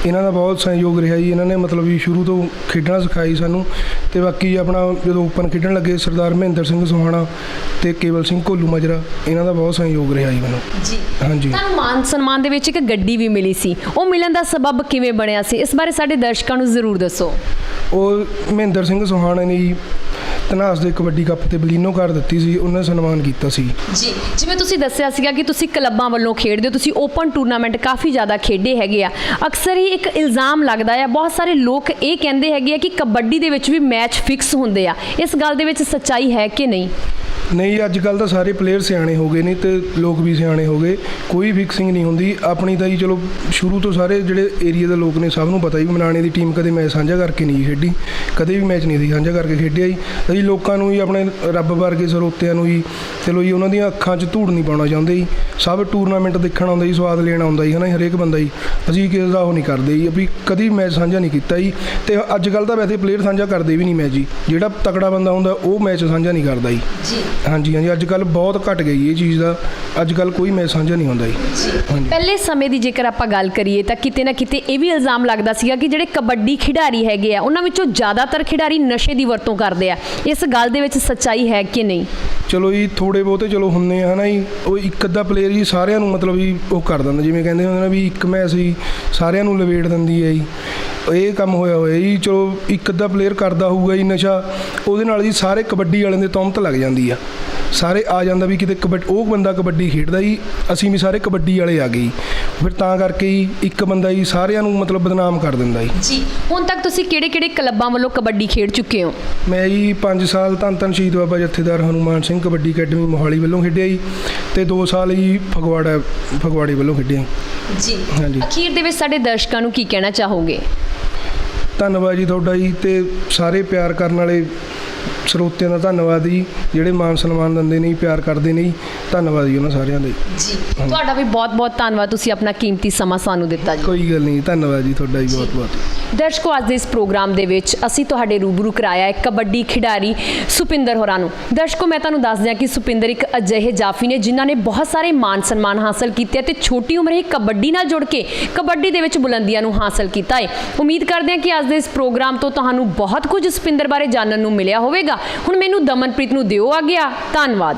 ਇਹਨਾਂ ਦਾ ਬਹੁਤ ਸਹਿਯੋਗ ਰਿਹਾ ਜੀ। ਇਹਨਾਂ ਨੇ ਮਤਲਬ ਵੀ ਸ਼ੁਰੂ ਤੋਂ ਖੇਡਣਾ ਸਿਖਾਈ ਸਾਨੂੰ। ਤੇ ਬਾਕੀ ਆਪਣਾ ਜਦੋਂ ਓਪਨ ਖੇਡਣ ਲੱਗੇ ਸਰਦਾਰ ਮਹਿੰਦਰ ਸਿੰਘ ਸੁਹਾਣਾ ਤੇ ਕੇਵਲ ਸਿੰਘ ਕੋਲੂ ਮਜਰਾ ਇਹਨਾਂ ਦਾ ਬਹੁਤ ਸਹਿਯੋਗ ਰਿਹਾ ਜੀ ਮੈਨੂੰ।
ਜੀ।
ਹਾਂਜੀ।
ਤੁਹਾਨੂੰ ਮਾਨ ਸਨਮਾਨ ਦੇ ਵਿੱਚ ਇੱਕ ਗੱਡੀ ਵੀ ਮਿਲੀ ਸੀ। ਉਹ ਮਿਲਣ ਦਾ ਸਬਬ ਕਿਵੇਂ ਬਣਿਆ ਸੀ? ਇਸ ਬਾਰੇ ਸਾਡੇ ਦਰਸ਼ਕਾਂ ਨੂੰ ਜ਼ਰੂਰ ਦੱਸੋ।
ਉਹ ਮਹਿੰਦਰ ਸਿੰਘ ਸੁਹਾਣਾ ਨੇ ਜੀ ਤਨਾਸ ਦੇ ਕਬੱਡੀ ਕੱਪ ਤੇ ਬਲੀਨੋ ਕਰ ਦਿੱਤੀ ਸੀ, ਉਹਨਾਂ ਨੇ ਸਨਮਾਨ ਕੀਤਾ ਸੀ।
ਜੀ, ਜਿਵੇਂ ਤੁਸੀਂ ਦੱਸਿਆ ਸੀਗਾ ਕਿ ਤੁਸੀਂ ਕਲੱਬਾਂ ਵੱਲੋਂ ਖੇਡਦੇ ਹੋ, ਤੁਸੀਂ ਓਪਨ ਟੂਰਨਾਮੈਂਟ ਕਾਫੀ ਜ਼ਿਆਦਾ ਖੇਡੇ ਹੈਗੇ ਆ। ਅਕਸਰ ਹੀ ਇੱਕ ਇਲਜ਼ਾਮ ਲੱਗਦਾ ਆ, ਬਹੁਤ ਸਾਰੇ ਲੋਕ ਇਹ ਕਹਿੰਦੇ ਹੈਗੇ ਆ ਕਿ ਕਬੱਡੀ ਦੇ ਵਿੱਚ ਵੀ ਮੈਚ ਫਿਕਸ ਹੁੰਦੇ ਆ। ਇਸ ਗੱਲ ਦੇ ਵਿੱਚ ਸੱਚਾਈ ਹੈ ਕਿ ਨਹੀਂ?
ਨਹੀਂ, ਅੱਜ ਕੱਲ ਤਾਂ ਸਾਰੇ ਪਲੇਅਰ ਸਿਆਣੇ ਹੋ ਗਏ ਨੇ ਤੇ ਲੋਕ ਵੀ ਸਿਆਣੇ ਹੋ ਗਏ। ਕੋਈ ਫਿਕਸਿੰਗ ਨਹੀਂ ਹੁੰਦੀ। ਆਪਣੀ ਤਾਂ ਜੀ ਚਲੋ, ਸ਼ੁਰੂ ਤੋਂ ਸਾਰੇ ਜਿਹੜੇ ਏਰੀਆ ਦੇ ਲੋਕ ਨੇ ਸਭ ਨੂੰ ਪਤਾ ਹੀ ਮਨਾਣੇ ਦੀ ਟੀਮ ਕਦੇ ਮੈਚ ਸਾਂਝਾ ਕਰਕੇ ਨਹੀਂ ਖੇਡੀ। ਕਦੇ ਵੀ ਮੈਚ ਨਹੀਂ ਸੀ ਸਾਂਝਾ ਕਰਕੇ ਖੇਡਿਆ ਜੀ। ਅਸੀਂ ਲੋਕਾਂ ਨੂੰ ਹੀ ਆਪਣੇ ਰੱਬ ਵਰਗੇ ਸਰੋਤਿਆਂ ਨੂੰ ਹੀ ਚਲੋ ਜੀ, ਉਹਨਾਂ ਦੀਆਂ ਅੱਖਾਂ 'ਚ ਧੂੜ ਨਹੀਂ ਪਾਉਣਾ ਚਾਹੁੰਦੇ ਜੀ। ਸਭ ਟੂਰਨਾਮੈਂਟ ਦੇਖਣ ਆਉਂਦਾ ਜੀ, ਸਵਾਦ ਲੈਣ ਆਉਂਦਾ ਜੀ, ਹਨਾ ਹਰੇਕ ਬੰਦਾ ਜੀ। ਅਸੀਂ ਕਿਸੇ ਦਾ ਉਹ ਨਹੀਂ ਕਰਦੇ ਜੀ ਵੀ ਕਦੀ ਮੈਚ ਸਾਂਝਾ ਨਹੀਂ ਕੀਤਾ ਜੀ। ਤੇ ਅੱਜ ਕੱਲ ਤਾਂ ਵੈਸੇ ਪਲੇਅਰ ਸਾਂਝਾ ਕਰਦੇ ਵੀ ਨਹੀਂ ਮੈਚ ਜੀ। ਜਿਹੜਾ ਤਕੜਾ ਬੰਦਾ ਹੁੰਦਾ, ਉਹ ਮੈਚ ਸਾਂਝਾ ਨਹੀਂ ਕਰਦਾ ਜੀ।
ਜੀ।
ਹਾਂਜੀ ਹਾਂਜੀ ਅੱਜ ਕੱਲ ਬਹੁਤ ਘਟ ਗਈ ਇਹ ਚੀਜ਼ ਦਾ। ਅੱਜ ਕੱਲ ਕੋਈ ਮੈਚ ਸਾਂਝਾ ਨਹੀਂ ਹੁੰਦਾ ਜੀ। ਹਾਂਜੀ।
ਪਹਿਲੇ ਸਮੇਂ ਦੀ ਜੇਕਰ ਆਪਾਂ ਗੱਲ ਕਰੀਏ ਤਾਂ ਕਿਤੇ ਨਾ ਕਿਤੇ ਇਹ ਵੀ ਇਲਜ਼ਾਮ ਲੱਗਦਾ ਸੀਗਾ ਕਿ ਜਿਹੜੇ ਕਬੱਡੀ ਖਿਡਾਰੀ ਹੈਗੇ ਆ ਉਹਨਾਂ ਵਿੱਚੋਂ ਜ਼ਿਆਦਾਤਰ ਖਿਡਾਰੀ ਨਸ਼ੇ ਦੀ ਵਰਤੋਂ ਕਰਦੇ ਆ। ਇਸ ਗੱਲ ਦੇ ਵਿੱਚ ਸੱਚਾਈ ਹੈ ਕਿ ਨਹੀਂ?
ਚਲੋ ਜੀ ਥੋੜੇ ਬਹੁਤੇ ਚਲੋ ਹੁੰਦੇ ਆ ਹਨਾ ਜੀ। ਉਹ ਇੱਕ ਅੱਧਾ ਪਲੇਅਰ ਜੀ ਸਾਰਿਆਂ ਨੂੰ ਮਤਲਬ ਵੀ ਉਹ ਕਰ ਦਿੰਦਾ। ਜਿਵੇਂ ਕਹਿੰਦੇ ਹੁੰਦੇ ਨੇ ਵੀ ਇੱਕ ਮੈਚ ਹੀ ਸਾਰਿਆਂ ਨੂੰ ਲਵੇੜ ਦਿੰਦੀ ਹੈ ਜੀ। ਇਹ ਕੰਮ ਹੋਇਆ ਹੋਇਆ ਜੀ। ਚਲੋ ਇੱਕ ਅੱਧਾ ਪਲੇਅਰ ਕਰਦਾ ਹੋਊਗਾ ਜੀ ਨਸ਼ਾ ਉਹਦੇ ਨਾਲ ਜੀ ਸਾਰੇ ਕਬੱਡੀ ਵਾਲਿਆਂ ਦੇ ਤੌਮਤ ਲੱਗ ਜਾਂਦੀ ਆ। ਸਾਰੇ ਆ ਜਾਂਦਾ ਵੀ ਕਿਤੇ ਕਬੱਡੀ ਉਹ ਬੰਦਾ ਕਬੱਡੀ ਖੇਡਦਾ ਜੀ ਅਸੀਂ ਵੀ ਸਾਰੇ ਕਬੱਡੀ ਵਾਲੇ ਆ ਗਏ ਫਿਰ ਤਾਂ ਕਰਕੇ ਜੀ ਇੱਕ ਬੰਦਾ ਜੀ ਸਾਰਿਆਂ ਨੂੰ ਮਤਲਬ ਬਦਨਾਮ ਕਰ ਦਿੰਦਾ ਜੀ।
ਜੀ ਹੁਣ ਤੱਕ ਤੁਸੀਂ ਕਿਹੜੇ-ਕਿਹੜੇ ਕਲੱਬਾਂ ਵੱਲੋਂ ਕਬੱਡੀ ਖੇਡ ਚੁੱਕੇ ਹੋ?
ਮੈਂ ਜੀ 5 ਸਾਲ ਧੰਨ ਧੰਨ ਸ਼ਹੀਦ ਬਾਬਾ ਜਥੇਦਾਰ ਹਨੂਮਾਨ ਸਿੰਘ ਕਬੱਡੀ ਅਕੈਡਮੀ ਮੋਹਾਲੀ ਵੱਲੋਂ ਖੇਡਿਆ ਜੀ ਤੇ 2 ਸਾਲ ਜੀ ਫਗਵਾੜਾ ਫਗਵਾੜੇ ਵੱਲੋਂ ਖੇਡਿਆ।
ਜੀ।
ਹਾਂਜੀ।
ਅਖੀਰ ਦੇ ਵਿੱਚ ਸਾਡੇ ਦਰਸ਼ਕਾਂ ਨੂੰ ਕੀ ਕਹਿਣਾ ਚਾਹੋਗੇ?
ਧੰਨਵਾਦ ਜੀ ਤੁਹਾਡਾ ਜੀ ਤੇ ਸਾਰੇ ਪਿਆਰ ਕਰਨ ਵਾਲੇ ਸਰੋਤਿਆਂ ਦਾ ਧੰਨਵਾਦ ਜੀ। ਜਿਹੜੇ ਮਾਨ ਸਨਮਾਨ ਦਿੰਦੇ ਨੇ ਜੀ, ਪਿਆਰ ਕਰਦੇ ਨੇ ਜੀ ਧੰਨਵਾਦ ਜੀ ਉਹਨਾਂ ਸਾਰਿਆਂ ਦਾ। ਜੀ
ਜੀ ਤੁਹਾਡਾ ਵੀ ਬਹੁਤ-ਬਹੁਤ ਧੰਨਵਾਦ। ਤੁਸੀਂ ਆਪਣਾ ਕੀਮਤੀ ਸਮਾਂ ਸਾਨੂੰ ਦਿੱਤਾ ਜੀ।
ਕੋਈ ਗੱਲ ਨਹੀਂ ਧੰਨਵਾਦ ਜੀ ਤੁਹਾਡਾ ਜੀ ਬਹੁਤ ਬਹੁਤ
ਦਰਸ਼ਕੋ ਅੱਜ ਦੇ ਇਸ ਪ੍ਰੋਗਰਾਮ ਦੇ ਵਿੱਚ ਅਸੀਂ ਤੁਹਾਡੇ ਰੂਬਰੂ ਕਰਾਇਆ ਹੈ ਕਬੱਡੀ ਖਿਡਾਰੀ ਸੁਪਿੰਦਰ ਹੋਰਾਂ ਨੂੰ। ਦਰਸ਼ਕੋ ਮੈਂ ਤੁਹਾਨੂੰ ਦੱਸ ਦਿਆਂ ਕਿ ਸੁਪਿੰਦਰ ਇੱਕ ਅਜਿਹੇ ਜਾਫੀ ਨੇ ਜਿਨ੍ਹਾਂ ਨੇ ਬਹੁਤ ਸਾਰੇ ਮਾਨ ਸਨਮਾਨ ਹਾਸਲ ਕੀਤੇ ਤੇ ਛੋਟੀ ਉਮਰੇ ਹੀ ਕਬੱਡੀ ਨਾਲ ਜੁੜ ਕੇ ਕਬੱਡੀ ਦੇ ਵਿੱਚ ਬੁਲੰਦੀਆਂ ਨੂੰ ਹਾਸਲ ਕੀਤਾ ਹੈ। ਉਮੀਦ ਕਰਦੇ ਹਾਂ ਕਿ ਅੱਜ ਦੇ ਇਸ ਪ੍ਰੋਗਰਾਮ ਤੋਂ ਤੁਹਾਨੂੰ ਬਹੁਤ ਕੁਝ ਸੁਪਿੰਦਰ ਬਾਰੇ ਜਾਣਨ ਨੂੰ ਮਿਲਿਆ ਹੋਵੇਗਾ। ਹੁਣ ਮੈਨੂੰ ਦਮਨਪ੍ਰੀਤ ਨੂੰ ਦਿਓ ਆ ਗਿਆ। ਧੰਨਵਾਦ।